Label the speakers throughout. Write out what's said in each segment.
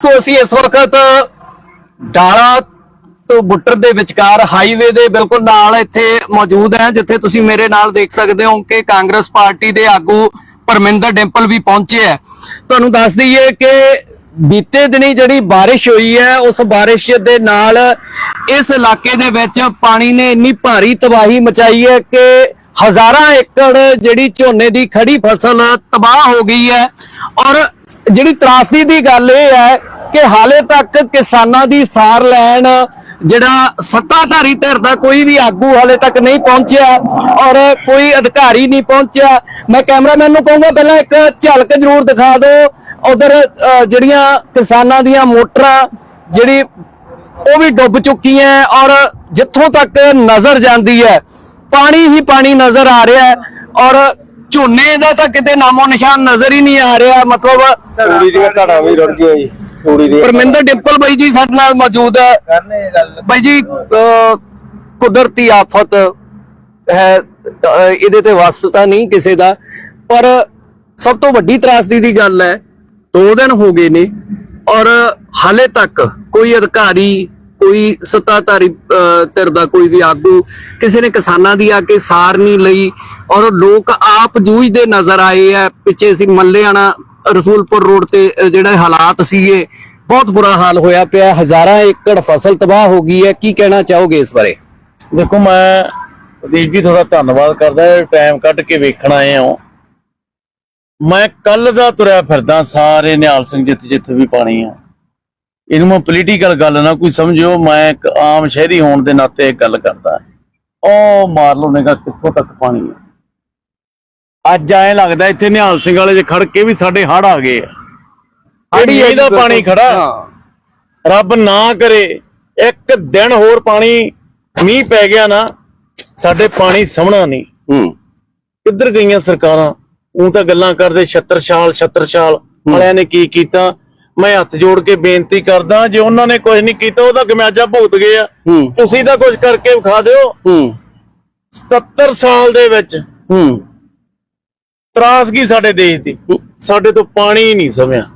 Speaker 1: ਤੋਂ ਅਸੀਂ ਇਸ ਵਕਤ ਡਾਲਾ ਤੋਂ ਬੁੱਟਰ ਦੇ ਵਿਚਕਾਰ ਹਾਈਵੇ ਦੇ ਬਿਲਕੁਲ ਨਾਲ ਇੱਥੇ ਮੌਜੂਦ ਹੈ, ਜਿੱਥੇ ਤੁਸੀਂ ਮੇਰੇ ਨਾਲ ਦੇਖ ਸਕਦੇ ਹੋ ਕਿ ਕਾਂਗਰਸ ਪਾਰਟੀ ਦੇ ਆਗੂ ਪਰਮਿੰਦਰ ਡਿੰਪਲ ਵੀ ਪਹੁੰਚੇ ਹੈ। ਤੁਹਾਨੂੰ ਦੱਸ ਦਈਏ ਕਿ ਬੀਤੇ ਦਿਨੀ ਜਿਹੜੀ ਬਾਰਿਸ਼ ਹੋਈ ਹੈ, ਉਸ ਬਾਰਿਸ਼ ਦੇ ਨਾਲ ਇਸ ਇਲਾਕੇ ਦੇ ਵਿੱਚ ਪਾਣੀ ਨੇ ਇੰਨੀ ਭਾਰੀ ਤਬਾਹੀ ਮਚਾਈ ਹੈ ਕਿ ਹਜ਼ਾਰਾਂ ਏਕੜ ਜਿਹੜੀ ਝੋਨੇ ਦੀ ਖੜੀ ਫਸਲ ਤਬਾਹ ਹੋ ਗਈ ਹੈ। ਔਰ ਜਿਹੜੀ ਤਰਾਸਦੀ ਦੀ ਗੱਲ ਇਹ ਹੈ ਕਿ ਹਾਲੇ ਤੱਕ ਕਿਸਾਨਾਂ ਦੀ ਸਾਰ ਲੈਣ ਜਿਹੜਾ ਸੱਤਾਧਾਰੀ ਧਿਰ ਦਾ ਕੋਈ ਵੀ ਆਗੂ ਹਾਲੇ ਤੱਕ ਨਹੀਂ ਪਹੁੰਚਿਆ ਔਰ ਕੋਈ ਅਧਿਕਾਰੀ ਨਹੀਂ ਪਹੁੰਚਿਆ। ਮੈਂ ਕੈਮਰਾਮੈਨ ਨੂੰ ਕਹੂੰਗਾ, ਪਹਿਲਾਂ ਇੱਕ ਝਲਕ ਜ਼ਰੂਰ ਦਿਖਾ ਦਿਓ। ਉਧਰ ਜਿਹੜੀਆਂ ਕਿਸਾਨਾਂ ਦੀਆਂ ਮੋਟਰਾਂ ਜਿਹੜੀ ਉਹ ਵੀ ਡੁੱਬ ਚੁੱਕੀਆਂ ਔਰ ਜਿੱਥੋਂ ਤੱਕ ਨਜ਼ਰ ਜਾਂਦੀ ਹੈ ਪਾਣੀ ਹੀ ਪਾਣੀ ਨਜ਼ਰ ਆ ਰਿਹਾ ਹੈ ਔਰ ਝੋਨੇ ਦਾ ਤਾਂ ਕਿਤੇ ਨਾਮੋ ਨਿਸ਼ਾਨ ਨਜ਼ਰ ਹੀ ਨਹੀਂ ਆ ਰਿਹਾ ਮਤਲਬ
Speaker 2: ਤੂੜੀ ਦੀਆਂ ਧੜਾ ਵੀ ਰੁੜ ਗਈਆਂ ਜੀ ਤੂੜੀ ਦੀ।
Speaker 1: ਪਰਮਿੰਦਰ ਡਿੰਪਲ ਬਾਈ ਜੀ ਸਾਡੇ ਨਾਲ ਮੌਜੂਦ ਹੈ। ਬਾਈ ਜੀ ਕੁਦਰਤੀ ਆਫਤ ਹੈ ਇਹਦੇ ਤੇ ਵੱਸ ਤਾਂ ਨਹੀਂ ਕਿਸੇ ਦਾ ਪਰ ਸਭ ਤੋਂ ਵੱਡੀ ਤਰਾਸਦੀ ਦੀ ਗੱਲ ਹੈ ਦੋ ਦਿਨ ਹੋ ਗਏ ਨੇ ਔਰ ਹਾਲੇ ਤੱਕ ਕੋਈ ਅਧਿਕਾਰੀ ਕੋਈ ਸੱਤਾਧਾਰੀ ਧਿਰ ਦਾ ਕੋਈ ਵੀ ਆਗੂ ਕਿਸੇ ਨੇ ਕਿਸਾਨਾਂ ਦੀ ਆ ਕੇ ਸਾਰ ਨਹੀਂ ਲਈ ਔਰ ਲੋਕ ਆਪ ਜੂਝਦੇ ਨਜ਼ਰ ਆਏ ਆ। ਪਿੱਛੇ ਅਸੀਂ ਮੱਲਿਆਣਾ, ਰਸੂਲਪੁਰ ਰੋਡ ਤੇ ਜਿਹੜੇ ਹਾਲਾਤ ਸੀਗੇ, ਬਹੁਤ ਬੁਰਾ ਹਾਲ ਹੋਇਆ ਪਿਆ। ਹਜ਼ਾਰਾਂ ਏਕੜ ਫਸਲ ਤਬਾਹ ਹੋ ਗਈ ਹੈ। ਕੀ ਕਹਿਣਾ ਚਾਹੋਗੇ ਇਸ ਬਾਰੇ?
Speaker 2: ਦੇਖੋ, ਮੈਂ ਪ੍ਰਦੀਪ ਜੀ, ਤੁਹਾਡਾ ਧੰਨਵਾਦ ਕਰਦਾ। ਟਾਈਮ ਕੱਢ ਕੇ ਵੇਖਣ ਆਏ ਹਾਂ। ਮੈਂ ਕੱਲ ਦਾ ਤੁਰਿਆ ਫਿਰਦਾ, ਸਾਰੇ ਨਿਹਾਲ ਸਿੰਘ ਜਿੱਥੇ ਜਿੱਥੇ ਵੀ ਪਾਣੀ ਆ। ਇਹਨੂੰ ਮੈਂ ਪੋਲੀਟੀਕਲ ਗੱਲ ਨਾ ਕੋਈ ਸਮਝਿਓ ਮੈਂ ਇੱਕ ਆਮ ਸ਼ਹਿਰੀ ਹੋਣ ਦੇ ਨਾਤੇ ਇਹ ਗੱਲ ਕਰਦਾ। ਉਹ ਮਾਰ ਲਓ ਨਿਗਾ ਕਿੱਥੋਂ ਤੱਕ ਪਾਣੀ ਆ ਅੱਜ ਐਂ ਲੱਗਦਾ ਇੱਥੇ ਨਿਹਾਲ ਸਿੰਘ ਵਾਲੇ 'ਚ ਖੜ ਕੇ ਵੀ ਸਾਡੇ ਹੜ ਆ ਗਏ ਆ। ਦਾ ਪਾਣੀ ਖੜਾ
Speaker 1: ਹਾਂ।
Speaker 2: ਰੱਬ ਨਾ ਕਰੇ ਇੱਕ ਦਿਨ ਹੋਰ ਪਾਣੀ ਮੀਂਹ ਪੈ ਗਿਆ ਨਾ ਸਾਡੇ ਪਾਣੀ ਸਮਣਾ ਨਹੀਂ।
Speaker 1: ਹੂੰ।
Speaker 2: ਕਿੱਧਰ ਗਈਆਂ ਸਰਕਾਰਾਂ? ਉਹ ਤਾਂ ਗੱਲਾਂ ਕਰਦੇ ਛਤਰਛਾਲ ਛਤਰਛਾਲ ਵਾਲਿਆਂ ਨੇ ਕੀ ਕੀਤਾ? ਮੈਂ ਹੱਥ ਜੋੜ ਕੇ ਬੇਨਤੀ ਕਰਦਾ ਜੇ ਉਹਨਾਂ ਨੇ ਕੁਝ ਨਹੀਂ ਕੀਤਾ ਉਹਦਾ ਗਮਿਆਜਾ ਭੁਗਤ ਗਏ ਆ।
Speaker 1: ਹੂੰ।
Speaker 2: ਤੁਸੀਂ ਤਾਂ ਕੁਝ ਕਰਕੇ ਵਿਖਾ ਦਿਓ।
Speaker 1: ਹੂੰ।
Speaker 2: 77 ਸਾਲ ਦੇ ਵਿੱਚ
Speaker 1: ਹੂੰ।
Speaker 2: ਤਰਾਸਗੀ ਸਾਡੇ ਦੇਸ਼ ਦੀ। ਸਾਡੇ ਤੋਂ ਪਾਣੀ ਹੀ ਨਹੀਂ ਸਮਿਆ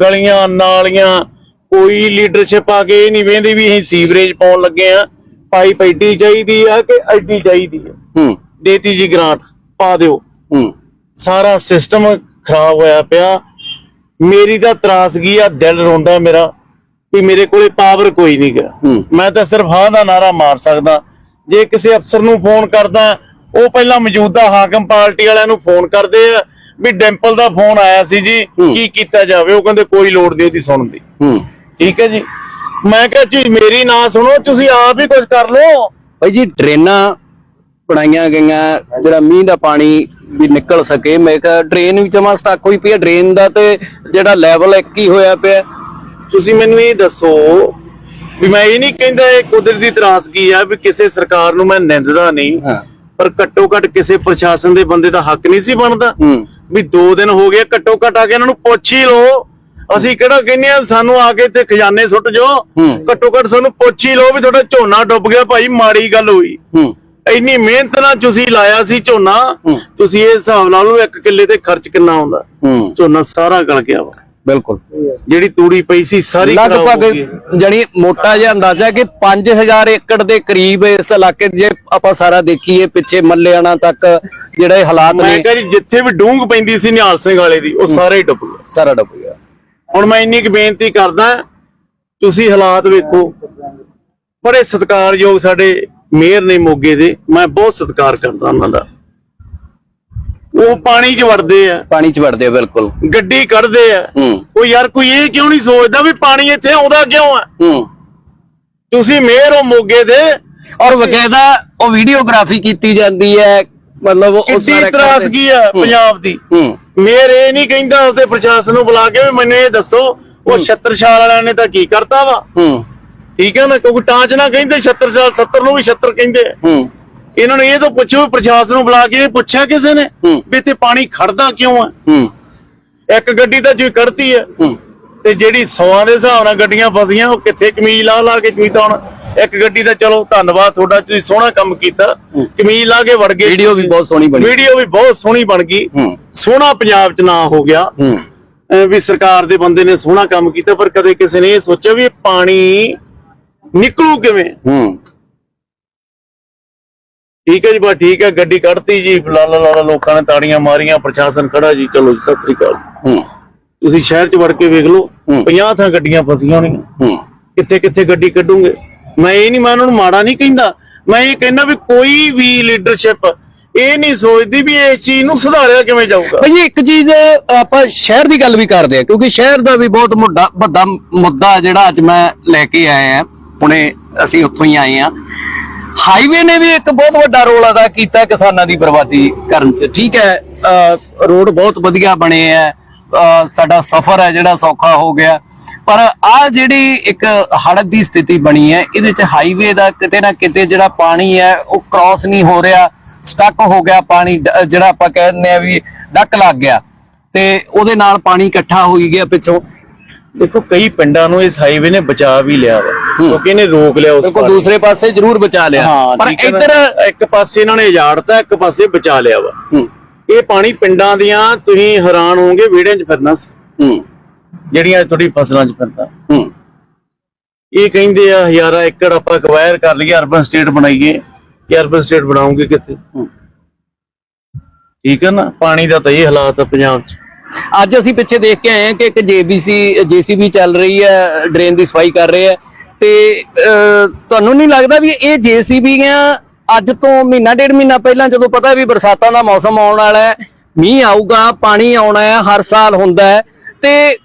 Speaker 2: ਗਲੀਆਂ ਨਾਲੀਆਂ ਕੋਈ ਲੀਡਰਸ਼ਿਪ ਆ ਕੇ ਇਹ ਨਹੀਂ ਵੇਂਦੀ ਵੀ ਅਸੀਂ ਸੀਵਰੇਜ ਪਾਉਣ ਲੱਗੇ ਆ। ਪਾਈਪ ਐਡੀ ਚਾਹੀਦੀ ਆ ਕਿ ਐਡੀ ਚਾਹੀਦੀ ਆ।
Speaker 1: ਹੂੰ।
Speaker 2: ਦੇਤੀ ਜੀ ਗ੍ਰਾਂਟ ਪਾ ਦਿਓ।
Speaker 1: ਹੂੰ।
Speaker 2: ਸਾਰਾ ਸਿਸਟਮ ਖਰਾਬ ਹੋਇਆ ਪਿਆ। ਮੇਰੀ ਤਾਂ ਤਰਾਸਗੀ ਆ ਦਿਲ ਰੋਂਦਾ ਮੇਰਾ ਵੀ ਮੇਰੇ ਕੋਲੇ ਪਾਵਰ ਕੋਈ ਨਹੀਂ ਗਾ।
Speaker 1: ਹੂੰ।
Speaker 2: ਮੈਂ ਤਾਂ ਸਿਰਫ ਹਾਂ ਦਾ ਨਾਰਾ ਮਾਰ ਸਕਦਾ। ਜੇ ਕਿਸੇ ਅਫਸਰ ਨੂੰ ਫੋਨ ਕਰਦਾ ਉਹ ਪਹਿਲਾਂ ਮੌਜੂਦਾ ਹਾਕਮ ਪਾਰਟੀ ਵਾਲਿਆਂ ਨੂੰ ਫੋਨ ਕਰਦੇ ਆ ਵੀ ਡਿੰਪਲ ਦਾ ਫੋਨ ਆਇਆ ਸੀ ਜੀ। ਕੀ ਕੀਤਾ ਜਾਵੇ? ਉਹ ਕਹਿੰਦੇ ਕੋਈ ਲੋੜ ਨਹੀਂ ਉਹਦੀ ਸੁਣਨ ਦੀ। ਠੀਕ ਹੈ ਜੀ। ਮੈਂ ਕਿਹਾ ਜੀ ਮੇਰੀ ਨਾ ਸੁਣੋ ਤੁਸੀਂ ਆਪ ਹੀ ਕੁਝ ਕਰ ਲਓ।
Speaker 1: ਭਾਈ ਜੀ ਡਰੇਨਾਂ ਬਣਾਈਆਂ ਗਈਆਂ ਜਿਹੜਾ ਮੀਂਹ ਦਾ ਪਾਣੀ ਵੀ ਨਿਕਲ ਸਕੇ। ਮੈਂ ਕਿਹਾ ਡਰੇਨ ਵੀ ਜਮਾ ਸਟਕ ਹੋਈ ਪਈ ਹੈ। ਡਰੇਨ ਦਾ ਤੇ ਜਿਹੜਾ ਲੈਵਲ ਇੱਕ ਹੀ ਹੋਇਆ ਪਿਆ
Speaker 2: ਤੁਸੀਂ ਮੈਨੂੰ ਇਹ ਦੱਸੋ ਵੀ ਮੈਂ ਇਹ ਨਹੀਂ ਕਹਿੰਦਾ ਇਹ ਕੁਦਰਤੀ ਤਰਾਸਗੀ ਆ ਵੀ ਕਿਸੇ ਸਰਕਾਰ ਨੂੰ ਮੈਂ ਨਿੰਦਦਾ ਨਹੀਂ ਪਰ ਘੱਟੋ ਘੱਟ ਕਿਸੇ ਪ੍ਰਸ਼ਾਸਨ ਦੇ ਬੰਦੇ ਦਾ ਹੱਕ ਨਹੀਂ ਸੀ ਬਣਦਾ। ਵੀ 2 ਦਿਨ ਹੋ ਗਏ ਘੱਟੋ ਘੱਟ ਆ ਕੇ ਇਹਨਾਂ ਨੂੰ ਪੁੱਛ ਹੀ ਲਓ। ਅਸੀਂ ਕਿਹੜਾ ਕਹਿੰਦੇ ਆ ਸਾਨੂੰ ਆ ਕੇ ਇੱਥੇ ਖਜ਼ਾਨੇ ਸੁੱਟ ਜੋ। ਘੱਟੋ ਘੱਟ ਸਾਨੂੰ ਪੁੱਛ ਹੀ ਲਓ ਵੀ ਤੁਹਾਡਾ ਝੋਨਾ ਡੁੱਬ ਗਿਆ ਭਾਈ ਮਾੜੀ ਗੱਲ ਹੋਈ। ਇੰਨੀ ਮਿਹਨਤ ਨਾਲ ਤੁਸੀਂ ਲਾਇਆ ਸੀ ਝੋਨਾ। ਤੁਸੀਂ ਇਹ ਹਿਸਾਬ ਲਾ ਲਓ ਇੱਕ ਕਿੱਲੇ ਤੇ ਖਰਚ ਕਿੰਨਾ ਆਉਂਦਾ। ਝੋਨਾ ਸਾਰਾ ਗਲ ਗਿਆ ਵਾ।
Speaker 1: ਬਿਲਕੁਲ।
Speaker 2: ਜਿਹੜੀ ਤੂੜੀ ਪਈ ਸੀ ਸਾਰੀ
Speaker 1: ਲਗਭਗ ਜਣੀ ਮੋਟਾ ਜਿਹਾ ਅੰਦਾਜ਼ਾ ਕਿ 5000 ਏਕੜ ਦੇ ਕਰੀਬ ਇਸ ਇਲਾਕੇ ਜੇ ਆਪਾਂ ਸਾਰਾ ਦੇਖੀਏ ਪਿੱਛੇ ਮੱਲਿਆਣਾ ਤੱਕ ਜਿਹੜੇ ਹਾਲਾਤ
Speaker 2: ਮੈਂ
Speaker 1: ਨੇ
Speaker 2: ਕਿਹਾ ਜੀ ਜਿੱਥੇ ਵੀ ਡੂੰਗ ਪੈਂਦੀ ਸੀ ਨਿਹਾਲ ਸਿੰਘ ਵਾਲੇ ਦੀ ਉਹ ਸਾਰਾ ਡੁੱਬ ਗਿਆ
Speaker 1: ਸਾਰਾ ਡੁੱਬ ਗਿਆ।
Speaker 2: ਹੁਣ ਮੈਂ ਇੰਨੀ ਕੁ ਬੇਨਤੀ ਕਰਦਾ ਤੁਸੀਂ ਹਾਲਾਤ ਵੇਖੋ। ਬੜੇ ਸਤਿਕਾਰਯੋਗ ਸਾਡੇ ਮੇਅਰ ਨੇ ਮੋਗੇ ਦੇ ਮੈਂ ਬਹੁਤ ਸਤਿਕਾਰ ਕਰਦਾ ਉਹਨਾਂ ਦਾ। ਉਹ ਪਾਣੀ 'ਚ ਵੜਦੇ ਆ।
Speaker 1: ਪਾਣੀ 'ਚ ਵੜਦੇ ਆ ਬਿਲਕੁਲ।
Speaker 2: ਗੱਡੀ ਕੱਢਦੇ ਆ। ਉਹ ਯਾਰ ਕੋਈ ਇਹ ਕਿਉਂ ਨਹੀਂ ਸੋਚਦਾ ਵੀ ਪਾਣੀ ਇੱਥੇ ਆਉਂਦਾ ਕਿਉਂ ਆ? ਤੁਸੀਂ ਮੇਅਰ ਹੋ ਮੋਗੇ ਦੇ।
Speaker 1: ਔਰ ਵਕਾਇਦਾ ਉਹ ਵੀਡੀਓਗ੍ਰਾਫੀ ਕੀਤੀ ਜਾਂਦੀ ਹੈ ਮਤਲਬ ਉਹ ਸਾਰਾ
Speaker 2: ਤਰਾਸਗੀ ਆ ਪੰਜਾਬ ਦੀ। ਮੇਅਰ ਇਹ ਨਹੀਂ ਕਹਿੰਦਾ ਉਸਦੇ ਪ੍ਰਸ਼ਾਸਨ ਨੂੰ ਬੁਲਾ ਕੇ ਵੀ ਮੈਨੂੰ ਇਹ ਦੱਸੋ ਉਹ ਛਤਰਸ਼ਾਲ ਵਾਲਿਆਂ ਨੇ ਤਾਂ ਕੀ ਕਰਤਾ ਵਾ?
Speaker 1: ਹੂੰ।
Speaker 2: ਠੀਕ ਹੈ ਨਾ? ਕਿਉਂਕਿ ਟਾਂਚ ਨਾ ਕਹਿੰਦੇ 76 ਸਾਲ 70 ਨੂੰ ਵੀ 76 ਕਹਿੰਦੇ।
Speaker 1: ਹੂੰ।
Speaker 2: ਇਹਨਾਂ ਨੂੰ ਇਹ ਤਾਂ ਪੁੱਛੋ ਪ੍ਰਸ਼ਾਸਨ ਨੂੰ ਬੁਲਾ ਕੇ ਪੁੱਛਿਆ ਕਿਸੇ ਨੇ। ਵੀ ਇੱਥੇ ਪਾਣੀ ਖੜਦਾ ਕਿਉਂ ਆ?
Speaker 1: ਹੂੰ।
Speaker 2: ਇੱਕ ਗੱਡੀ ਤਾਂ ਜੀ ਕੱਢਤੀ
Speaker 1: ਹੂੰ।
Speaker 2: ਤੇ ਜਿਹੜੀ ਸੌਆਂ ਦੇ ਹਿਸਾਬ ਨਾਲ ਗੱਡੀਆਂ ਫਸੀਆਂ ਉਹ ਕਿੱਥੇ ਕਮੀਜ਼ ਲਾ ਲਾ ਕੇ ਚੀਤਾਉਣ ਇੱਕ ਗੱਡੀ ਦਾ ਚਲੋ ਧੰਨਵਾਦ ਤੁਹਾਡਾ ਤੁਸੀਂ ਸੋਹਣਾ ਕੰਮ ਕੀਤਾ। ਕਮੀਜ਼ ਲਾ ਕੇ ਵੜ ਗਏ
Speaker 1: ਵੀਡੀਓ ਵੀ ਬਹੁਤ ਸੋਹਣੀ ਬਣੀ।
Speaker 2: ਵੀਡੀਓ ਵੀ ਬਹੁਤ ਸੋਹਣੀ ਬਣ ਗਈ। ਸੋਹਣਾ ਪੰਜਾਬ ਚ ਨਾਂ ਹੋ ਗਿਆ। ਵੀ ਸਰਕਾਰ ਦੇ ਬੰਦੇ ਨੇ ਸੋਹਣਾ ਕੰਮ ਕੀਤਾ ਪਰ ਕਦੇ ਕਿਸੇ ਨੇ ਇਹ ਸੋਚਿਆ ਵੀ ਪਾਣੀ ਨਿਕਲੂ ਕਿਵੇਂ?
Speaker 1: ਹੂੰ।
Speaker 2: ਠੀਕ ਹੈ ਜੀ ਬਾ ਠੀਕ ਹੈ ਗੱਡੀ ਕੱਢਤੀ ਜੀ ਲਾਲਾ ਲਾਲਾ ਲੋਕਾਂ ਨੇ ਤਾੜੀਆਂ ਮਾਰੀਆਂ ਪ੍ਰਸ਼ਾਸਨ ਖੜਾ ਜੀ ਚਲੋ ਜੀ ਸਤਿ ਸ੍ਰੀ ਅਕਾਲ
Speaker 1: ਹੂੰ।
Speaker 2: ਤੁਸੀਂ ਸ਼ਹਿਰ 'ਚ ਵੜ ਕੇ ਵੇਖ ਲਓ
Speaker 1: ਹੂੰ।
Speaker 2: 50 ਥਾਂ ਗੱਡੀਆਂ ਫਸੀਆਂ ਹੋਣੀਆਂ।
Speaker 1: ਹੂੰ।
Speaker 2: ਕਿੱਥੇ ਕਿੱਥੇ ਗੱਡੀ ਕੱਢੂਗੇ? ਮੈਂ ਇਹ ਨਹੀਂ ਮੈਂ ਉਹਨਾਂ ਨੂੰ ਮਾੜਾ ਨਹੀਂ ਕਹਿੰਦਾ। ਮੈਂ ਇਹ ਕਹਿੰਦਾ ਵੀ ਕੋਈ ਵੀ ਲੀਡਰਸ਼ਿਪ ਇਹ ਨਹੀਂ ਸੋਚਦੀ ਵੀ ਇਸ ਚੀਜ਼ ਨੂੰ ਸੁਧਾਰਿਆ ਕਿਵੇਂ ਜਾਊਗਾ।
Speaker 1: ਭਾਈ ਇੱਕ ਚੀਜ਼ ਆਪਾਂ ਸ਼ਹਿਰ ਦੀ ਗੱਲ ਵੀ ਕਰਦੇ ਆ ਕਿਉਂਕਿ ਸ਼ਹਿਰ ਦਾ ਵੀ ਬਹੁਤ ਵੱਡਾ ਵੱਡਾ ਮੁੱਦਾ ਜਿਹੜਾ ਅੱਜ ਮੈਂ ਲੈ ਕੇ ਆਇਆ ਹਾਂ। ਹੁਣੇ ਅਸੀਂ ਉੱਥੋਂ ਹੀ ਆਏ ਆ ਹਾਈਵੇ ਨੇ ਵੀ ਇੱਕ ਬਹੁਤ ਵੱਡਾ ਰੋਲ ਅਦਾ ਕੀਤਾ ਕਿਸਾਨਾਂ ਦੀ ਬਰਬਾਦੀ ਕਰਨ 'ਚ। ਠੀਕ ਹੈ ਰੋਡ ਬਹੁਤ ਵਧੀਆ ਬਣੇ ਆ ਸਾਡਾ ਸਫ਼ਰ ਹੈ ਜਿਹੜਾ ਸੌਖਾ ਹੋ ਗਿਆ। ਪਰ ਆ ਜਿਹੜੀ ਇੱਕ ਹੜ੍ਹ ਦੀ ਸਥਿਤੀ ਬਣੀ ਹੈ, ਇਹਦੇ 'ਚ ਹਾਈਵੇ ਦਾ ਕਿਤੇ ਨਾ ਕਿਤੇ ਜਿਹੜਾ ਪਾਣੀ ਹੈ, ਉਹ ਕ੍ਰਾਸ ਨਹੀਂ ਹੋ ਰਿਹਾ। ਸਟਕ ਹੋ ਗਿਆ ਪਾਣੀ ਜਿਹੜਾ ਆਪਾਂ ਕਹਿੰਦੇ ਆ ਵੀ ਡੱਕ ਲੱਗ ਗਿਆ। ਤੇ ਉਹਦੇ ਨਾਲ ਪਾਣੀ ਇਕੱਠਾ ਹੋਈ ਗਿਆ ਪਿੱਛੋਂ।
Speaker 2: ਦੇਖੋ, ਕਈ ਪਿੰਡਾਂ ਨੂੰ ਇਸ ਹਾਈਵੇ ਨੇ ਬਚਾ ਵੀ ਲਿਆ ਵਾ। ਕਿਉਂਕਿ ਇਹਨੇ ਰੋਕ ਲਿਆ ਉਸ ਪਾਣੀ
Speaker 1: ਦੂਸਰੇ ਪਾਸੇ ਜ਼ਰੂਰ ਬਚਾ ਲਿਆ। ਪਰ? ਇੱਧਰ
Speaker 2: ਇੱਕ ਪਾਸੇ ਇਹਨਾਂ ਨੇ ਉਜਾੜਤਾ ਇੱਕ ਪਾਸੇ ਬਚਾ ਲਿਆ ਵਾ। ਇਹ ਪਾਣੀ ਪਿੰਡਾਂ ਦੀਆਂ ਤੁਸੀਂ ਹੈਰਾਨ ਹੋਵੋਗੇ ਵਿਹੜਿਆਂ 'ਚ ਫਿਰਨਾ ਸੀ। ਜਿਹੜੀਆਂ ਤੁਹਾਡੀ ਫਸਲਾਂ 'ਚ ਫਿਰਦਾ। ਇਹ ਕਹਿੰਦੇ ਆ ਹਜ਼ਾਰਾਂ ਏਕੜ ਆਪਾਂ ਅਕਵਾਇਰ ਕਰ ਲਈਏ ਅਰਬਨ ਸਟੇਟ ਬਣਾਈਏ। ਕਿ ਅਰਬਨ ਸਟੇਟ ਬਣਾਉਂਗੇ ਕਿੱਥੇ। ਠੀਕ ਹੈ ਨਾ? ਪਾਣੀ ਦਾ ਤਾਂ ਇਹ ਹਾਲਾਤ ਆ ਪੰਜਾਬ 'ਚ।
Speaker 1: ਅੱਜ ਅਸੀਂ ਪਿੱਛੇ ਦੇਖ ਕੇ ਆਏ ਹਾਂ ਕਿ ਇੱਕ ਜੇਬੀਸੀ ਜੀਸੀਬੀ ਚੱਲ ਰਹੀ ਹੈ ਡਰੇਨ ਦੀ ਸਫ਼ਾਈ ਕਰ ਰਹੇ ਹੈ। ਤੇ ਤੁਹਾਨੂੰ ਨਹੀਂ ਲੱਗਦਾ ਵੀ ਇਹ ਜੀਸੀਬੀਆਂ ਅੱਜ ਤੋਂ ਮਹੀਨਾ, ਡੇਢ ਮਹੀਨਾ ਪਹਿਲਾਂ ਜਦੋਂ ਪਤਾ ਵੀ ਬਰਸਾਤਾਂ ਦਾ ਮੌਸਮ ਆਉਣ ਵਾਲਾ ਹੈ, ਮੀਂਹ ਆਊਗਾ, ਪਾਣੀ ਆਉਣਾ ਹੈ, ਹਰ ਸਾਲ ਹੁੰਦਾ ਹੈ, ਤੇ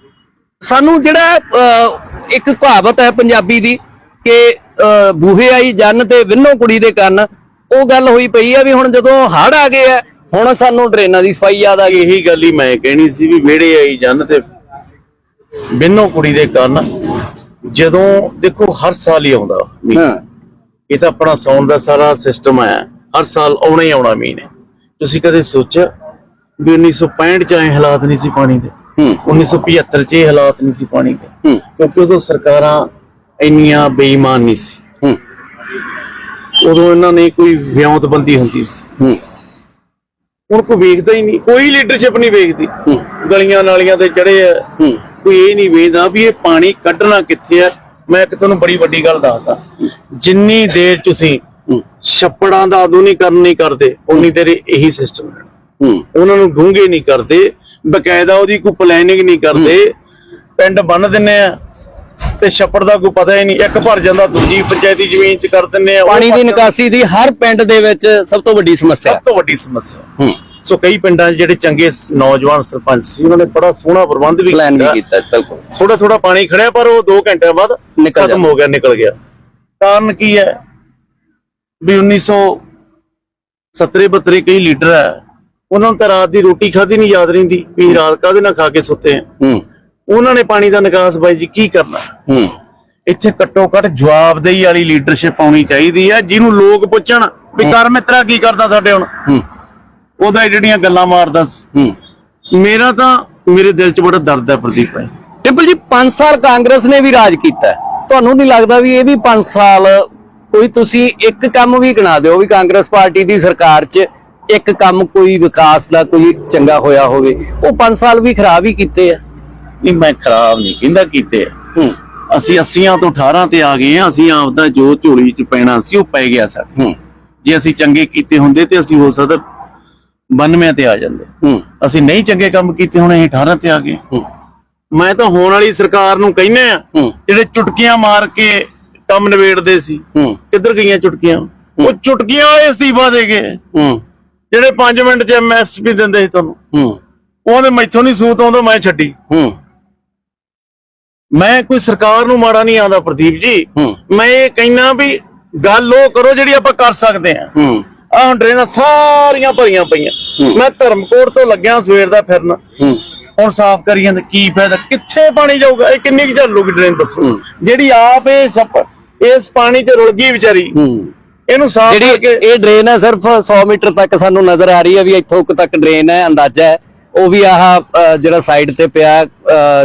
Speaker 1: ਸਾਨੂੰ ਜਿਹੜਾ ਇੱਕ ਕਹਾਵਤ ਹੈ ਪੰਜਾਬੀ ਦੀ ਕਿ ਬੂਹੇ ਆਈ ਜੰਨ ਤੇ ਵਿੰਨੋ ਕੁੜੀ ਦੇ ਕੰਨ। ਉਹ ਗੱਲ ਹੋਈ ਪਈ ਹੈ ਵੀ ਹੁਣ ਜਦੋਂ ਹੜ ਆ ਗਏ ਆ, ਹੁਣ ਸਾਨੂੰ ਡਰੇਨਾਂ ਦੀ ਸਫ਼ਾਈ ਯਾਦ ਆ ਗਈ।
Speaker 2: ਇਹੀ ਗੱਲ ਹੀ ਮੈਂ ਕਹਿਣੀ ਸੀ ਵੀ ਵਿਹੜੇ ਆਈ ਜੰਨ ਤੇ ਬਿੰਨੋ ਕੁੜੀ ਦੇ ਕੰਨ। ਜਦੋਂ ਦੇਖੋ ਹਰ ਸਾਲ ਹੀ ਆਉਂਦਾ ਮੀਂਹ।
Speaker 1: ਹਾਂ।
Speaker 2: ਇਹ ਤਾਂ ਆਪਣਾ ਸੌਣ ਦਾ ਸਾਰਾ ਸਿਸਟਮ ਹੈ ਹਰ ਸਾਲ ਆਉਣਾ ਹੀ ਆਉਣਾ ਮੀਂਹ ਨੇ। ਤੁਸੀਂ ਕਦੇ ਸੋਚਿਆ ਵੀ 1965 ਚ ਆਏ ਹਾਲਾਤ ਨਹੀਂ ਸੀ ਪਾਣੀ ਦੇ?
Speaker 1: ਹੂੰ।
Speaker 2: 1975 ਚ ਇਹ ਹਾਲਾਤ ਨਹੀਂ ਸੀ ਪਾਣੀ ਦੇ। ਕਿਉਂਕਿ ਉਦੋਂ ਸਰਕਾਰਾਂ ਇੰਨੀਆਂ ਬੇਈਮਾਨ ਨਹੀਂ ਸੀ। ਉਦੋਂ ਇਹਨਾਂ ਨੇ ਕੋਈ ਵਿਉਂਤਬੰਦੀ ਹੁੰਦੀ ਸੀ। ਹੁਣ ਕੋਈ ਵੇਖਦਾ ਹੀ ਨਹੀਂ। ਕੋਈ ਲੀਡਰਸ਼ਿਪ ਨਹੀਂ ਵੇਖਦੀ। ਗਲੀਆਂ ਨਾਲੀਆਂ ਤੇ ਚੜੇ ਆ। ਕੋਈ ਇਹ ਨਹੀਂ ਵੇਖਦਾ ਵੀ ਇਹ ਪਾਣੀ ਕੱਢਣਾ ਕਿੱਥੇ ਆ। ਮੈਂ ਇੱਕ ਤੁਹਾਨੂੰ ਬੜੀ ਵੱਡੀ ਗੱਲ ਦੱਸਦਾ। ਜਿੰਨੀ ਦੇਰ ਤੁਸੀਂ
Speaker 1: ਹੂੰ।
Speaker 2: ਛੱਪੜਾਂ ਦਾ ਆਧੁਨਿਕਰਨ ਨਹੀਂ ਕਰਦੇ ਉਨੀ ਦੇਰ ਇਹੀ ਸਿਸਟਮ ਰਹਿਣਾ।
Speaker 1: ਹੂੰ।
Speaker 2: ਉਹਨਾਂ ਨੂੰ ਡੂੰਘੇ ਨਹੀਂ ਕਰਦੇ ਬਕਾਇਦਾ ਉਹਦੀ ਕੋਈ ਪਲੈਨਿੰਗ ਨਹੀਂ ਕਰਦੇ। ਪਿੰਡ ਬੰਨ ਦਿੰਨੇ ਆ ਤੇ ਛੱਪੜ ਦਾ ਕੋਈ ਪਤਾ ਹੀ ਨਹੀਂ। ਇੱਕ ਭਰ ਜਾਂਦਾ ਦੂਜੀ ਪੰਚਾਇਤੀ ਜ਼ਮੀਨ ਚ ਕਰ ਦਿੰਨੇ ਆ
Speaker 1: ਪਾਣੀ ਦੀ। ਨਿਕਾਸੀ ਦੀ ਹਰ ਪਿੰਡ ਦੇ ਵਿੱਚ ਸਭ ਤੋਂ ਵੱਡੀ ਸਮੱਸਿਆ।
Speaker 2: ਸਭ ਤੋਂ ਵੱਡੀ ਸਮੱਸਿਆ।
Speaker 1: ਹੂੰ।
Speaker 2: ਸੋ ਕਈ ਪਿੰਡਾਂ 'ਚ ਜਿਹੜੇ ਚੰਗੇ ਨੌਜਵਾਨ ਸਰਪੰਚ ਸੀ ਉਹਨਾਂ ਨੇ ਬੜਾ ਸੋਹਣਾ ਪ੍ਰਬੰਧ ਵੀ
Speaker 1: ਪਲਾਨ ਵੀ ਕੀਤਾ। ਬਿਲਕੁਲ।
Speaker 2: ਥੋੜਾ ਥੋੜਾ ਪਾਣੀ ਖੜਿਆ ਪਰ ਉਹ 2 ਘੰਟਿਆਂ ਬਾਅਦ ਖਤਮ। ਹੋ ਗਿਆ ਨਿਕਲ ਗਿਆ। ਕਾਰਨ ਕੀ ਹੈ? ਵੀ 1970 72 ਕਈ ਲੀਡਰ ਹੈ ਉਹਨਾਂ ਨੂੰ ਤਾਂ ਰਾਤ ਦੀ ਰੋਟੀ ਖਾਧੀ ਨਹੀਂ ਯਾਦ ਰਹਿੰਦੀ ਵੀ ਰਾਤ ਕਾਹਦੇ ਨਾਲ ਖਾ ਕੇ ਸੁੱਤੇ ਆ
Speaker 1: ਹੂੰ।
Speaker 2: ਉਹਨਾਂ ਨੇ ਪਾਣੀ ਦਾ ਨਿਕਾਸ ਬਾਈ ਜੀ ਕੀ ਕਰਨਾ?
Speaker 1: ਹੂੰ।
Speaker 2: ਇੱਥੇ ਘੱਟੋ ਘੱਟ ਜਵਾਬਦੇਹੀ ਵਾਲੀ ਲੀਡਰਸ਼ਿਪ ਆਉਣੀ ਚਾਹੀਦੀ ਹੈ ਜਿਹਨੂੰ ਲੋਕ ਪੁੱਛਣ ਵੀ ਕਰ ਮਿੱਤਰਾ ਕੀ ਕਰਦਾ ਸਾਡੇ ਹੁਣ?
Speaker 1: ਹੂੰ।
Speaker 2: ਉਹਦਾ ਜਿਹੜੀਆਂ ਗੱਲਾਂ ਮਾਰਦਾ ਸੀ।
Speaker 1: ਹੂੰ।
Speaker 2: ਮੇਰਾ ਤਾਂ ਮੇਰੇ ਦਿਲ 'ਚ ਬੜਾ ਦਰਦ ਹੈ ਪ੍ਰਦੀਪ ਭਾਈ।
Speaker 1: ਟਿੰਪਲ ਜੀ 5 ਸਾਲ ਕਾਂਗਰਸ ਨੇ ਵੀ ਰਾਜ ਕੀਤਾ। ਤੁਹਾਨੂੰ ਨਹੀਂ ਲੱਗਦਾ ਵੀ ਇਹ ਵੀ 5 ਸਾਲ ਕੋਈ ਤੁਸੀਂ ਇੱਕ ਕੰਮ ਵੀ ਗਿਣਾ ਦਿਓ ਵੀ ਕਾਂਗਰਸ ਪਾਰਟੀ ਦੀ ਸਰਕਾਰ 'ਚ ਇੱਕ ਕੰਮ ਕੋਈ ਵਿਕਾਸ ਦਾ ਕੋਈ ਚੰਗਾ ਹੋਇਆ ਹੋਵੇ? ਉਹ 5 ਸਾਲ ਵੀ ਖਰਾਬ ਹੀ ਕੀਤੇ ਆ।
Speaker 2: ਨਹੀਂ ਮੈਂ ਖਰਾਬ ਨਹੀਂ ਕਹਿੰਦਾ ਕੀਤੇ।
Speaker 1: ਹੂੰ।
Speaker 2: ਅਸੀਂ 80 ਤੋਂ 18 ਤੇ ਆ ਗਏ ਆ ਅਸੀਂ ਆਪਦਾ ਜੋ ਝੋਲੀ 'ਚ ਪੈਣਾ ਸੀ ਉਹ ਪੈ ਗਿਆ ਸਾਡੇ।
Speaker 1: ਹੂੰ।
Speaker 2: ਜੇ ਅਸੀਂ ਚੰਗੇ ਕੀਤੇ ਹੁੰਦੇ ਤੇ ਅਸੀਂ ਹੋ ਸਕਦਾ 92 ਤੇ ਆ ਜਾਂਦੇ। ਅਸੀਂ ਨਹੀਂ ਚੰਗੇ ਕੰਮ ਕੀਤੇ ਹੁਣ ਅਸੀਂ 18 ਤੇ ਆ ਗਏ। ਮੈਂ ਤਾਂ ਹੋਣ ਵਾਲੀ ਸਰਕਾਰ ਨੂੰ ਕਹਿੰਨੇ ਆ ਜਿਹੜੇ ਚੁਟਕੀਆਂ ਮਾਰ ਕੇ ਕੰਮ ਨਿਬੇੜਦੇ ਸੀ ਕਿੱਧਰ ਗਈਆਂ ਚੁਟਕੀਆਂ? ਉਹ ਚੁਟਕੀਆਂ ਵਾਲੇ ਅਸਤੀਫਾ ਦੇ ਗਏ। ਜਿਹੜੇ 5 ਮਿੰਟ 'ਚ ਐਮਐਸਪੀ ਦਿੰਦੇ ਸੀ ਤੁਹਾਨੂੰ। ਉਹਦੇ ਮੈਥੋਂ ਨਹੀਂ ਸੂਤ ਆਉਂਦਾ ਮੈਂ ਛੱਡੀ। ਮੈਂ ਕੋਈ ਸਰਕਾਰ ਨੂੰ ਮਾੜਾ ਨਹੀਂ ਆਉਂਦਾ ਪ੍ਰਦੀਪ ਜੀ। ਮੈਂ ਇਹ ਕਹਿਣਾ ਵੀ ਗੱਲ ਉਹ ਕਰੋ ਜਿਹੜੀ ਆਪਾਂ ਕਰ ਸਕਦੇ ਆ।
Speaker 1: ਹੂੰ।
Speaker 2: ਆਹ ਹੁਣ ਡਰੇਨਾਂ ਸਾਰੀਆਂ ਭਰੀਆਂ ਪਈਆਂ। ਮੈਂ ਧਰਮਕੋਟ ਤੋਂ ਲੱਗਿਆ ਸਵੇਰ ਦਾ ਫਿਰਨ। ਹੁਣ ਸਾਫ਼ ਕਰੀ ਜਾਂਦੇ ਕੀ ਫਾਇਦਾ? ਕਿੱਥੇ ਪਾਣੀ ਜਾਊਗਾ? ਇਹ ਕਿੰਨੀ ਕੁ ਚੱਲੂਗੀ ਡਰੇਨ ਦੱਸੋ। ਜਿਹੜੀ ਆਪ ਇਹ ਛੱਪ ਇਸ ਪਾਣੀ 'ਚ ਰੁਲ ਗਈ ਵਿਚਾਰੀ ਇਹਨੂੰ ਸਾਫ਼ ਕਰਕੇ
Speaker 1: ਇਹ ਡਰੇਨ ਹੈ ਸਿਰਫ 100 ਮੀਟਰ ਤੱਕ ਸਾਨੂੰ ਨਜ਼ਰ ਆ ਰਹੀ ਹੈ ਵੀ ਇੱਥੋਂ ਤੱਕ ਡਰੇਨ ਹੈ ਅੰਦਾਜ਼ਾ ਹੈ। ਉਹ ਵੀ ਆਹ ਜਿਹੜਾ ਸਾਈਡ ਤੇ ਪਿਆ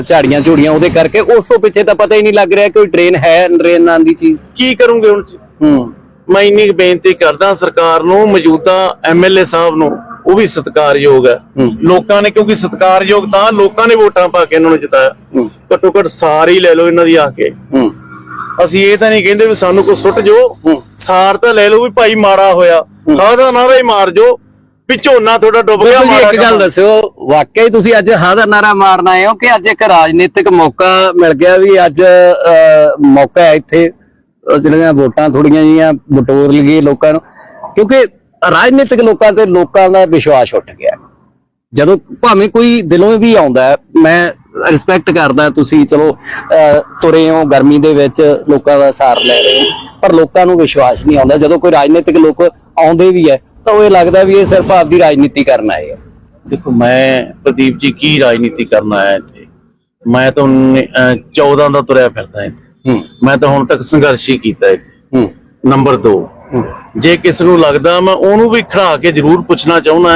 Speaker 1: ਝਾੜੀਆਂ ਝੂੜੀਆਂ ਉਹਦੇ ਕਰਕੇ। ਉਸ ਤੋਂ ਪਿੱਛੇ ਤਾਂ ਪਤਾ ਹੀ ਨਹੀਂ ਲੱਗ ਰਿਹਾ ਕੋਈ ਡਰੇਨ ਹੈ ਡਰੇਨ ਨਾਂ ਦੀ ਚੀਜ਼।
Speaker 2: ਕੀ ਕਰੂੰਗੇ ਹੁਣ?
Speaker 1: ਹੂੰ।
Speaker 2: ਮੈਂ ਇੰਨੀ ਬੇਨਤੀ ਕਰਦਾ ਸਰਕਾਰ ਨੂੰ ਮੌਜੂਦਾ ਐਮਐਲਏ ਸਾਹਿਬ ਨੂੰ ਉਹ ਵੀ ਸਤਿਕਾਰਯੋਗ ਹੈ। ਲੋਕਾਂ ਨੇ ਕਿਉਂਕਿ ਸਤਿਕਾਰਯੋਗ ਤਾਂ ਲੋਕਾਂ ਨੇ ਵੋਟਾਂ ਪਾ ਕੇ ਇਹਨਾਂ ਨੂੰ ਜਿਤਾਇਆ। ਘੱਟੋ ਘੱਟ ਸਾਰ ਹੀ ਲੈ ਲਓ ਇਹਨਾਂ ਦੀ ਆ ਕੇ। ਅਸੀਂ ਇਹ ਤਾਂ ਨਹੀਂ ਕਹਿੰਦੇ ਵੀ ਸਾਨੂੰ ਕੋ ਸੁੱਟ ਜੋ। ਸਾਰ ਤਾਂ ਲੈ ਲਓ ਵੀ ਭਾਈ ਮਾੜਾ ਹੋਇਆ। ਕਾਹਦਾ ਨਾਰਾ ਹੀ ਮਾਰ ਜੋ ਵੀ ਝੋਨਾ ਤੁਹਾਡਾ ਡੁੱਬ ਗਿਆ ਮਾੜਾ
Speaker 1: ਇੱਕ ਗੱਲ। ਦੱਸਿਓ ਵਾਕਈ ਹੀ ਤੁਸੀਂ ਅੱਜ ਹਾਂ ਦਾ ਨਾਰਾ ਮਾਰਨ ਆਏ ਹੋ ਕਿ ਅੱਜ ਇੱਕ ਰਾਜਨੀਤਿਕ ਮੌਕਾ ਮਿਲ ਗਿਆ ਵੀ ਅੱਜ ਮੌਕਾ ਹੈ ਇੱਥੇ ਜਿਹੜੀਆਂ ਵੋਟਾਂ ਥੋੜੀਆਂ ਜੀਆਂ ਬਟੋਰ ਲਈਏ ਲੋਕਾਂ ਨੂੰ। ਕਿਉਂਕਿ ਰਾਜਨੀਤਿਕ ਲੋਕਾਂ ਤੇ ਲੋਕਾਂ ਦਾ ਵਿਸ਼ਵਾਸ ਉੱਠ ਗਿਆ। ਜਦੋਂ ਭਾਵੇਂ ਕੋਈ ਦਿਲੋਂ ਵੀ ਆਉਂਦਾ ਮੈਂ ਰਿਸਪੈਕਟ ਕਰਦਾ ਤੁਸੀਂ ਚਲੋ ਤੁਰੇ ਹੋ ਗਰਮੀ ਦੇ ਵਿੱਚ ਲੋਕਾਂ ਦਾ ਸਾਰ ਲੈ ਰਹੇ ਪਰ ਲੋਕਾਂ ਨੂੰ ਵਿਸ਼ਵਾਸ ਨਹੀਂ ਆਉਂਦਾ। ਜਦੋਂ ਕੋਈ ਰਾਜਨੀਤਿਕ ਲੋਕ ਆਉਂਦੇ ਵੀ ਹੈ ਤਾਂ ਉਹ ਇਹ ਲੱਗਦਾ ਵੀ ਇਹ ਸਿਰਫ ਆਪਦੀ ਰਾਜਨੀਤੀ ਕਰਨ ਆਏ ਆ।
Speaker 2: ਦੇਖੋ ਮੈਂ ਪ੍ਰਦੀਪ ਜੀ ਕੀ ਰਾਜਨੀਤੀ ਕਰਨ ਆਇਆ ਇੱਥੇ? ਮੈਂ ਤਾਂ 14 ਦਾ ਤੁਰਿਆ ਫਿਰਦਾ ਇੱਥੇ। ਮੈਂ ਤਾਂ ਹੁਣ ਤੱਕ ਸੰਘਰਸ਼ ਹੀ ਕੀਤਾ ਇੱਥੇ। ਨੰਬਰ 2
Speaker 1: ਹੂੰ
Speaker 2: ਜੇ ਕਿਸ ਨੂੰ ਲੱਗਦਾ ਮੈਂ ਉਹਨੂੰ ਵੀ ਖੜਾ ਕੇ ਜ਼ਰੂਰ ਪੁੱਛਣਾ ਚਾਹੁੰਦਾ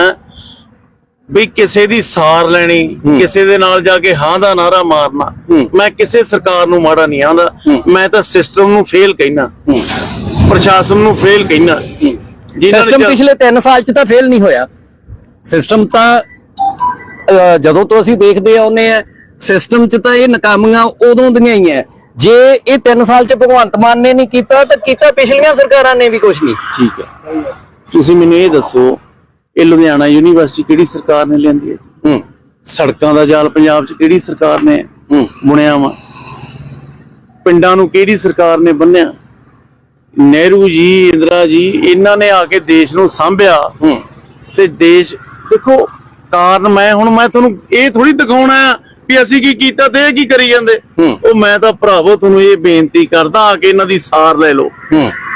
Speaker 2: ਵੀ ਕਿਸੇ ਦੀ ਸਾਰ ਲੈਣੀ ਕਿਸੇ ਦੇ ਨਾਲ ਜਾ ਕੇ ਹਾਂ ਦਾ ਨਾਰਾ ਮਾਰਨਾ
Speaker 1: ਹੂੰ।
Speaker 2: ਮੈਂ ਕਿਸੇ ਸਰਕਾਰ ਨੂੰ ਮਾੜਾ ਨਹੀਂ ਆਂਦਾ
Speaker 1: ਹੂੰ।
Speaker 2: ਮੈਂ ਤਾਂ ਸਿਸਟਮ ਨੂੰ ਫੇਲ ਕਹਿਣਾ
Speaker 1: ਹੂੰ।
Speaker 2: ਪ੍ਰਸ਼ਾਸਨ ਨੂੰ ਫੇਲ ਕਹਿਣਾ
Speaker 1: ਸਿਸਟਮ ਪਿਛਲੇ 3 ਸਾਲ ਚ ਤਾਂ ਫੇਲ ਨਹੀਂ ਹੋਇਆ। ਸਿਸਟਮ ਤਾਂ ਜਦੋਂ ਤੋਂ ਅਸੀਂ ਦੇਖਦੇ ਆਉਨੇ ਆ ਸਿਸਟਮ ਚ ਤਾਂ ਇਹ ਨਾਕਾਮੀਆਂ ਉਦੋਂ ਦੀਆਂ ਹੀ ਐ ਜੇ ਇਹ 3 ਸਾਲ ਚ ਭਗਵੰਤ ਮਾਨ ਨੇ ਨਹੀਂ ਕੀਤਾ ਤਾਂ ਕੀਤਾ ਪਿਛਲੀਆਂ ਸਰਕਾਰਾਂ ਨੇ ਵੀ ਕੁਝ ਨਹੀਂ।
Speaker 2: ਠੀਕ ਹੈ। ਤੁਸੀਂ ਮੈਨੂੰ ਇਹ ਦੱਸੋ ਇਹ ਲੁਧਿਆਣਾ ਯੂਨੀਵਰਸਿਟੀ ਕਿਹੜੀ ਸਰਕਾਰ ਨੇ ਲਿਆਂਦੀ ਹੈ
Speaker 1: ਹੂੰ।
Speaker 2: ਸੜਕਾਂ ਦਾ ਜਾਲ ਪੰਜਾਬ 'ਚ ਕਿਹੜੀ ਸਰਕਾਰ ਨੇ ਬੁਣਿਆ ਵਾ? ਪਿੰਡਾਂ ਨੂੰ ਕਿਹੜੀ ਸਰਕਾਰ ਨੇ ਬੰਨਿਆ? ਨਹਿਰੂ ਜੀ ਇੰਦਰਾ ਜੀ ਇਹਨਾਂ ਨੇ ਆ ਕੇ ਦੇਸ਼ ਨੂੰ ਸਾਂਭਿਆ। ਤੇ ਦੇਸ਼ ਦੇਖੋ ਕਾਰਨ ਮੈਂ ਹੁਣ ਮੈਂ ਤੁਹਾਨੂੰ ਇਹ ਥੋੜੀ ਦਿਖਾਉਣਾ ਵੀ ਅਸੀਂ ਕੀ ਕੀਤਾ ਤੇ ਇਹ ਕੀ ਕਰੀ ਜਾਂਦੇ। ਉਹ ਮੈਂ ਤਾਂ ਭਰਾਵੋ ਤੁਹਾਨੂੰ ਇਹ ਬੇਨਤੀ ਕਰਦਾ ਆ ਕੇ ਇਹਨਾਂ ਦੀ ਸਾਰ ਲੈ ਲਓ।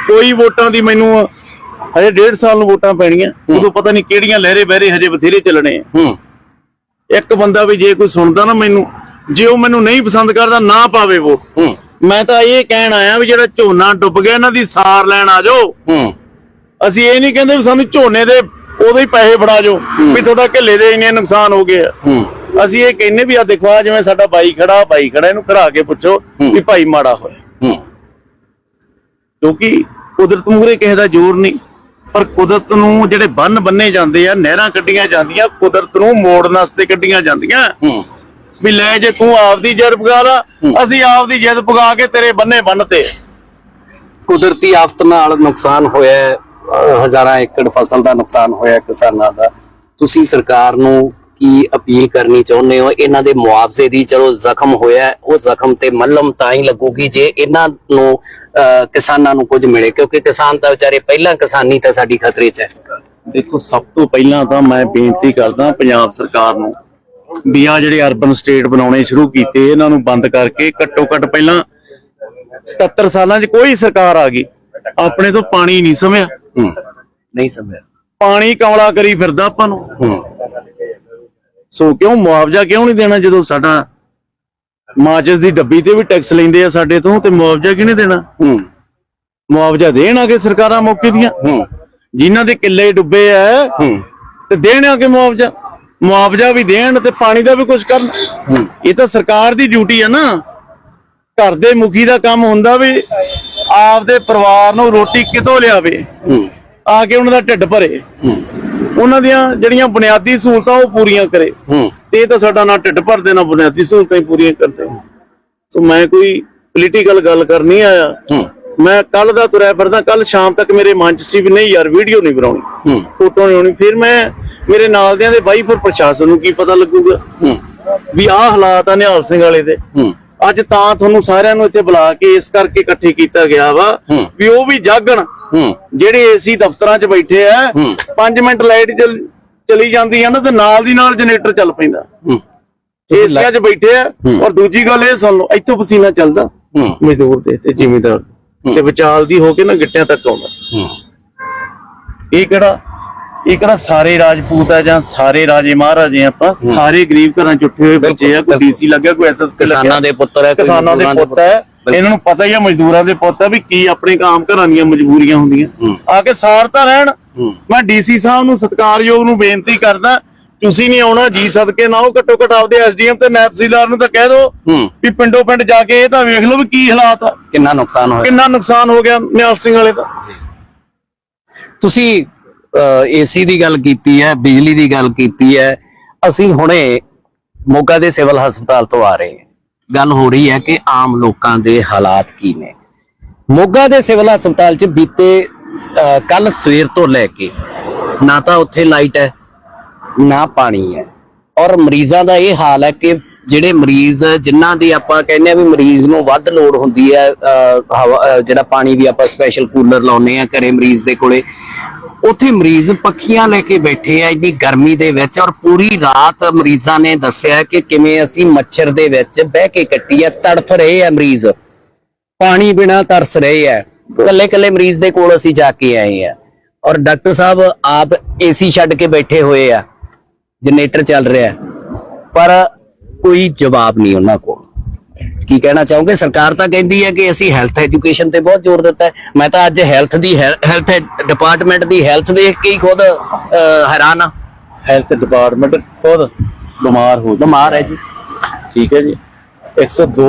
Speaker 2: ਕੋਈ ਵੋਟਾਂ ਦੀ ਮੈਨੂੰ ਹਜੇ ਡੇਢ ਸਾਲ ਨੂੰ ਵੋਟਾਂ ਪੈਣੀਆਂ। ਉਦੋਂ ਪਤਾ ਨਹੀਂ ਕਿਹੜੀਆਂ ਲਹਿਰੇ ਬਹਿਰੇ ਹਜੇ ਬਥੇਰੇ ਚੱਲਣੇ ਆ। ਇੱਕ ਬੰਦਾ ਵੀ ਜੇ ਕੋਈ ਸੁਣਦਾ ਨਾ ਮੈਨੂੰ ਜੇ ਉਹ ਮੈਨੂੰ ਨਹੀਂ ਪਸੰਦ ਕਰਦਾ ਨਾ ਪਾਵੇ ਵੋਟ। ਮੈਂ ਤਾਂ ਇਹ ਕਹਿਣ ਆਇਆ ਵੀ ਜਿਹੜਾ ਝੋਨਾ ਡੁੱਬ ਗਿਆ ਇਹਨਾਂ ਦੀ ਸਾਰ ਲੈਣ ਆ ਜਾਓ। ਅਸੀਂ ਇਹ ਨਹੀਂ ਕਹਿੰਦੇ ਵੀ ਸਾਨੂੰ ਝੋਨੇ ਦੇ ਉਦੋਂ ਹੀ ਪੈਸੇ ਫੜਾ ਜਾਓ ਵੀ ਤੁਹਾਡਾ ਢਿੱਲੇ ਦੇ ਇੰਨੇ ਨੁਕਸਾਨ ਹੋ ਗਏ ਆ। ਅਸੀਂ ਇਹ ਕਹਿੰਨੇ ਵੀ ਆ ਦੇਖੋ ਆ ਜਿਵੇਂ ਸਾਡਾ ਬਾਈ ਖੜਾ ਬਾਈ ਖੜਾ ਇਹਨੂੰ ਖੜਾ ਕੇ ਪੁੱਛੋ ਵੀ ਭਾਈ ਮਾੜਾ ਹੋਇਆ। ਕਿਉਂਕਿ ਕੁਦਰਤ ਮੂਹਰੇ ਕਿਸੇ ਦਾ ਜ਼ੋਰ ਨਹੀਂ ਪਰ ਕੁਦਰਤ ਨੂੰ ਜਿਹੜੇ ਬੰਨ ਬੰਨੇ ਜਾਂਦੇ ਆ ਨਹਿਰਾਂ ਕੱਢੀਆਂ ਜਾਂਦੀਆਂ ਕੁਦਰਤ ਨੂੰ ਮੋੜਨ ਵਾਸਤੇ ਕੱਢੀਆਂ ਜਾਂਦੀਆਂ। ਵੀ ਲੈ ਜੇ ਤੂੰ ਆਪਦੀ ਜੜ ਪਗਾ ਲਾ ਅਸੀਂ ਆਪਦੀ ਜਿੱਦ ਪਗਾ ਕੇ ਤੇਰੇ ਬੰਨੇ ਬੰਨਤੇ।
Speaker 1: ਕੁਦਰਤੀ ਆਫਤ ਨਾਲ ਨੁਕਸਾਨ ਹੋਇਆ ਹਜ਼ਾਰਾਂ ਏਕੜ ਫਸਲ ਦਾ ਨੁਕਸਾਨ ਹੋਇਆ ਕਿਸਾਨਾਂ ਦਾ। ਤੁਸੀਂ ਸਰਕਾਰ ਨੂੰ ਕੀ ਅਪੀਲ ਕਰਨੀ ਚਾਹੁੰਦੇ ਹੋ? ਇਹਨਾਂ ਦੇ ਮੁਆਵਜ਼ੇ ਦੀ ਚਲੋ ਜ਼ਖਮ ਹੋਇਆ ਉਹ ਜ਼ਖਮ ਤੇ ਮੱਲਮ ਤਾਂ ਹੀ ਲੱਗੂਗੀ ਜੇ ਇਹਨਾਂ ਨੂੰ ਕਿਸਾਨਾਂ ਨੂੰ ਕੁਝ ਮਿਲੇ ਕਿਉਂਕਿ ਕਿਸਾਨ ਤਾਂ ਵਿਚਾਰੇ ਪਹਿਲਾਂ ਕਿਸਾਨੀ ਤਾਂ ਸਾਡੀ ਖਤਰੇ 'ਚ ਹੈ।
Speaker 2: ਦੇਖੋ ਸਭ ਤੋਂ ਪਹਿਲਾਂ ਤਾਂ ਮੈਂ ਬੇਨਤੀ ਕਰਦਾ ਪੰਜਾਬ ਸਰਕਾਰ ਨੂੰ ਵੀ ਆ ਜਿਹੜੇ ਅਰਬਨ ਸਟੇਟ ਬਣਾਉਣੇ ਸ਼ੁਰੂ ਕੀਤੇ ਇਹਨਾਂ ਨੂੰ ਬੰਦ ਕਰਕੇ ਘੱਟੋ ਘੱਟ ਪਹਿਲਾਂ 77 ਸਾਲਾਂ 'ਚ ਕੋਈ ਸਰਕਾਰ ਆ ਗਈ। ਆਪਣੇ ਤੋਂ ਪਾਣੀ ਨਹੀਂ ਸਮਿਆ।
Speaker 1: ਨਹੀਂ ਸਮਝਿਆ
Speaker 2: ਪਾਣੀ ਕਮਲਾ ਕਰੀ ਫਿਰਦਾ ਆਪਾਂ ਨੂੰ। ਸੋ ਕਿਉਂ ਮੁਆਵਜ਼ਾ ਕਿਉਂ ਨਹੀਂ ਦੇਣਾ ਜਦੋਂ ਸਾਡਾ ਮਾਚਸ ਦੀ ਡੱਬੀ ਤੇ ਵੀ ਟੈਕਸ ਲੈਂਦੇ ਆ ਸਾਡੇ ਤੋਂ ਤੇ ਮੁਆਵਜ਼ਾ ਕਿਹਨੇ ਦੇਣਾ?
Speaker 1: ਹੂੰ।
Speaker 2: ਮੁਆਵਜ਼ਾ ਦੇਣ ਆਗੇ ਸਰਕਾਰਾਂ ਮੌਕੇ ਦੀਆਂ?
Speaker 1: ਹੂੰ।
Speaker 2: ਜਿਨ੍ਹਾਂ ਦੇ ਕਿੱਲੇ ਡੁੱਬੇ ਆ
Speaker 1: ਹੂੰ।
Speaker 2: ਤੇ ਦੇਣ ਆਗੇ ਮੁਆਵਜ਼ਾ? ਮੁਆਵਜ਼ਾ ਵੀ ਦੇਣ ਤੇ ਪਾਣੀ ਦਾ ਵੀ ਕੁਝ ਕਰਨ। ਇਹ ਤਾਂ ਸਰਕਾਰ ਦੀ ਡਿਊਟੀ ਆ ਨਾ। ਘਰ ਦੇ ਮੁਖੀ ਦਾ ਕੰਮ ਹੁੰਦਾ ਵੀ ਆਪਦੇ ਪਰਿਵਾਰ ਨੂੰ ਰੋਟੀ ਕਿਤੋਂ ਲਿਆਵੇ?
Speaker 1: ਹੂੰ।
Speaker 2: ਆ ਕੇ ਉਹਨਾਂ ਦਾ ਢਿੱਡ ਭਰੇ। ਉਹਨਾਂ ਦੀਆਂ ਜਿਹੜੀਆਂ ਬੁਨਿਆਦੀ ਸਹੂਲਤਾਂ ਉਹ ਪੂਰੀਆਂ ਕਰੇ। ਤੇ ਇਹ ਤਾਂ ਸਾਡਾ ਨਾ ਢਿੱਡ ਭਰਦੇ ਨਾ ਬੁਨਿਆਦੀ ਸਹੂਲਤਾਂ ਹੀ ਪੂਰੀਆਂ ਕਰਦੇ। ਸੋ ਮੈਂ ਕੋਈ ਪੋਲੀਟੀਕਲ ਗੱਲ ਕਰਨੀ ਆਇਆ। ਮੈਂ ਕੱਲ ਦਾ ਤੁਰਿਆ ਫਿਰਦਾ ਕੱਲ ਸ਼ਾਮ ਤੱਕ ਮੇਰੇ ਮਨ ਚ ਸੀ ਵੀ ਨਹੀਂ ਯਾਰ ਵੀਡੀਓ ਨਹੀਂ ਬਣਾਉਣੀ। ਫੋਟੋ ਨਹੀਂ ਹੋਣੀ ਫਿਰ ਮੈਂ ਮੇਰੇ ਨਾਲ ਦਿਆਂ ਦੇ ਬਾਈ ਫਿਰ ਪ੍ਰਸ਼ਾਸਨ ਨੂੰ ਕੀ ਪਤਾ ਲੱਗੂਗਾ? ਵੀ ਆਹ ਹਾਲਾਤ ਆ ਨਿਹਾਲ ਸਿੰਘ ਵਾਲੇ ਦੇ। ਅੱਜ ਤਾਂ ਤੁਹਾਨੂੰ ਸਾਰਿਆਂ ਨੂੰ ਇੱਥੇ ਬੁਲਾ ਕੇ ਇਸ ਕਰਕੇ ਇਕੱਠੇ ਕੀਤਾ ਗਿਆ ਵਾ
Speaker 1: ਹੂੰ।
Speaker 2: ਵੀ ਉਹ ਵੀ ਜਾਗਣ।
Speaker 1: ਹੂੰ।
Speaker 2: ਜਿਹੜੇ ਏਸੀ ਦਫ਼ਤਰਾਂ 'ਚ ਬੈਠੇ ਆ
Speaker 1: ਹੂੰ।
Speaker 2: 5 ਮਿੰਟ ਲਾਈਟ ਚਲੀ ਜਾਂਦੀ ਆ ਨਾ ਤੇ ਨਾਲ ਦੀ ਨਾਲ ਜਨਰੇਟਰ ਚੱਲ ਪੈਂਦਾ।
Speaker 1: ਹੂੰ।
Speaker 2: ਏਸੀਆਂ 'ਚ ਬੈਠੇ ਆ ਔਰ ਦੂਜੀ ਗੱਲ ਇਹ ਸੁਣ ਲਓ ਇੱਥੋਂ ਪਸੀਨਾ ਚੱਲਦਾ।
Speaker 1: ਹੂੰ।
Speaker 2: ਮਜ਼ਦੂਰ ਦੇ ਤੇ ਜ਼ਿਮੀਂਦਾਰ। ਤੇ ਵਿਚਾਲਦੀ ਹੋ ਕੇ ਨਾ ਗਿੱਟਿਆਂ ਤੱਕ ਆਉਂਦਾ।
Speaker 1: ਹੂੰ।
Speaker 2: ਇਹ ਕਿਹੜਾ ਇਹ ਕਿਹੜਾ ਸਾਰੇ ਰਾਜਪੂਤ ਆ ਜਾਂ ਸਾਰੇ ਰਾਜੇ ਮਹਾਰਾਜੇ ਆਪਾਂ ਸਾਰੇ ਗਰੀਬ ਘਰਾਂ ਚ ਉੱਠੇ ਹੋਏ ਬੱਚੇ ਆ ਕੋਈ ਡੀਸੀ ਲੱਗਿਆ ਕੋਈ ਐਸਐਸਪੀ
Speaker 1: ਕਿਸਾਨਾਂ ਦੇ ਪੁੱਤਰ ਹੈ
Speaker 2: ਕਿਸਾਨਾਂ ਦੇ ਪੁੱਤ ਹੈ ਇਹਨਾਂ ਨੂੰ ਪਤਾ ਹੀ ਆ ਮਜ਼ਦੂਰਾਂ ਦੇ ਪੁੱਤ ਆ ਵੀ ਕੀ ਆਪਣੇ ਆਮ ਘਰਾਂ ਦੀਆਂ ਮਜਬੂਰੀਆਂ ਹੁੰਦੀਆਂ। ਆ ਕੇ ਸਾਰ ਤਾਂ ਰਹਿਣ। ਮੈਂ ਡੀਸੀ ਸਾਹਿਬ ਨੂੰ ਸਤਿਕਾਰਯੋਗ ਨੂੰ ਬੇਨਤੀ ਕਰਦਾ ਤੁਸੀਂ ਨਹੀਂ ਆਉਣਾ ਜੀ ਸਦਕੇ ਨਾ ਉਹ ਘੱਟੋ ਘੱਟ ਆਪਦੇ ਐਸਡੀਐਮ ਤੇ ਨਾਇਬਸੀਦਾਰ ਨੂੰ ਤਾਂ ਕਹਿ ਦਿਓ
Speaker 1: ਹੂੰ।
Speaker 2: ਵੀ ਪਿੰਡੋਂ ਪਿੰਡ ਜਾ ਕੇ ਇਹ ਤਾਂ ਵੇਖ ਲਓ ਵੀ ਕੀ ਹਾਲਾਤ ਆ।
Speaker 1: ਕਿੰਨਾ ਨੁਕਸਾਨ ਹੋਇਆ।
Speaker 2: ਕਿੰਨਾ ਨੁਕਸਾਨ ਹੋ ਗਿਆ ਨਿਹਾਲ ਸਿੰਘ ਵਾਲੇ ਦਾ।
Speaker 1: ਤੁਸੀਂ ਏਸੀ ਦੀ ਗੱਲ ਕੀਤੀ ਹੈ ਬਿਜਲੀ ਦੀ ਗੱਲ ਕੀਤੀ ਹੈ ਅਸੀਂ ਹੁਣੇ ਮੋਗਾ ਦੇ ਸਿਵਲ ਹਸਪਤਾਲ ਤੋਂ ਆ ਰਹੇ ਹਾਂ। ਗੱਲ ਹੋ ਰਹੀ ਹੈ ਕਿ ਆਮ ਲੋਕਾਂ ਦੇ ਹਾਲਾਤ ਕੀ ਨੇ। ਮੋਗਾ ਦੇ ਸਿਵਲ ਹਸਪਤਾਲ 'ਚ ਬੀਤੇ ਕੱਲ ਸਵੇਰ ਤੋਂ ਲੈ ਕੇ ਨਾ ਤਾਂ ਉੱਥੇ ਲਾਈਟ ਹੈ ਨਾ ਪਾਣੀ ਹੈ। ਔਰ ਮਰੀਜ਼ਾਂ ਦਾ ਇਹ ਹਾਲ ਹੈ ਕਿ ਜਿਹੜੇ ਮਰੀਜ਼ ਜਿਨ੍ਹਾਂ ਦੀ ਆਪਾਂ ਕਹਿੰਦੇ ਆ ਵੀ ਮਰੀਜ਼ ਨੂੰ ਵੱਧ ਲੋੜ ਹੁੰਦੀ ਹੈ ਅਹ, ਹਵਾ ਜਿਹੜਾ ਪਾਣੀ ਵੀ ਆਪਾਂ ਸਪੈਸ਼ਲ ਕੂਲਰ ਲਾਉਨੇ ਆ ਘਰੇ ਮਰੀਜ਼ ਦੇ ਕੋਲੇ ਉੱਥੇ ਮਰੀਜ਼ ਪੱਖੀਆਂ ਲੈ ਕੇ ਬੈਠੇ ਆ, ਇੰਨੀ ਗਰਮੀ ਦੇ ਵਿੱਚ ਔਰ ਪੂਰੀ ਰਾਤ ਮਰੀਜ਼ਾਂ ਨੇ ਦੱਸਿਆ ਕਿ ਕਿਵੇਂ ਅਸੀਂ ਮੱਛਰ ਦੇ ਵਿੱਚ ਬਹਿ ਕੇ ਕੱਟੀ ਆ, ਤੜਫ ਰਹੇ ਆ ਮਰੀਜ਼। ਪਾਣੀ ਬਿਨਾ ਤਰਸ ਰਹੇ ਆ। ਕੱਲੇ ਕੱਲੇ ਮਰੀਜ਼ ਦੇ ਕੋਲ ਅਸੀਂ ਜਾ ਕੇ ਆਏ ਆ। ਔਰ ਡਾਕਟਰ ਸਾਹਿਬ, ਆਪ ਏਸੀ ਛੱਡ ਕੇ ਬੈਠੇ ਹੋਏ ਆ, ਜਨਰੇਟਰ ਚੱਲ ਰਿਹਾ। ਪਰ ਕੋਈ ਜਵਾਬ ਨਹੀਂ ਉਹਨਾਂ ਕੋਲ। ਕੀ ਕਹਿਣਾ ਚਾਹੋਗੇ? ਸਰਕਾਰ ਤਾਂ ਕਹਿੰਦੀ ਹੈ ਕਿ ਅਸੀਂ ਹੈਲਥ ਐਜੂਕੇਸ਼ਨ ਤੇ ਬਹੁਤ ਜ਼ੋਰ ਦਿੱਤਾ ਹੈ। ਮੈਂ ਤਾਂ ਅੱਜ ਹੈਲਥ ਦੀ ਹੈਲਥ ਡਿਪਾਰਟਮੈਂਟ ਦੀ ਹੈਲਥ ਦੇਖ ਕੇ ਹੀ ਖੁਦ ਹੈਰਾਨ ਆ
Speaker 2: ਹੈਲਥ ਡਿਪਾਰਟਮੈਂਟ ਖੁਦ ਬਿਮਾਰ ਹੋ
Speaker 1: ਬਿਮਾਰ ਹੈ ਜੀ।
Speaker 2: ਠੀਕ ਹੈ ਜੀ। 102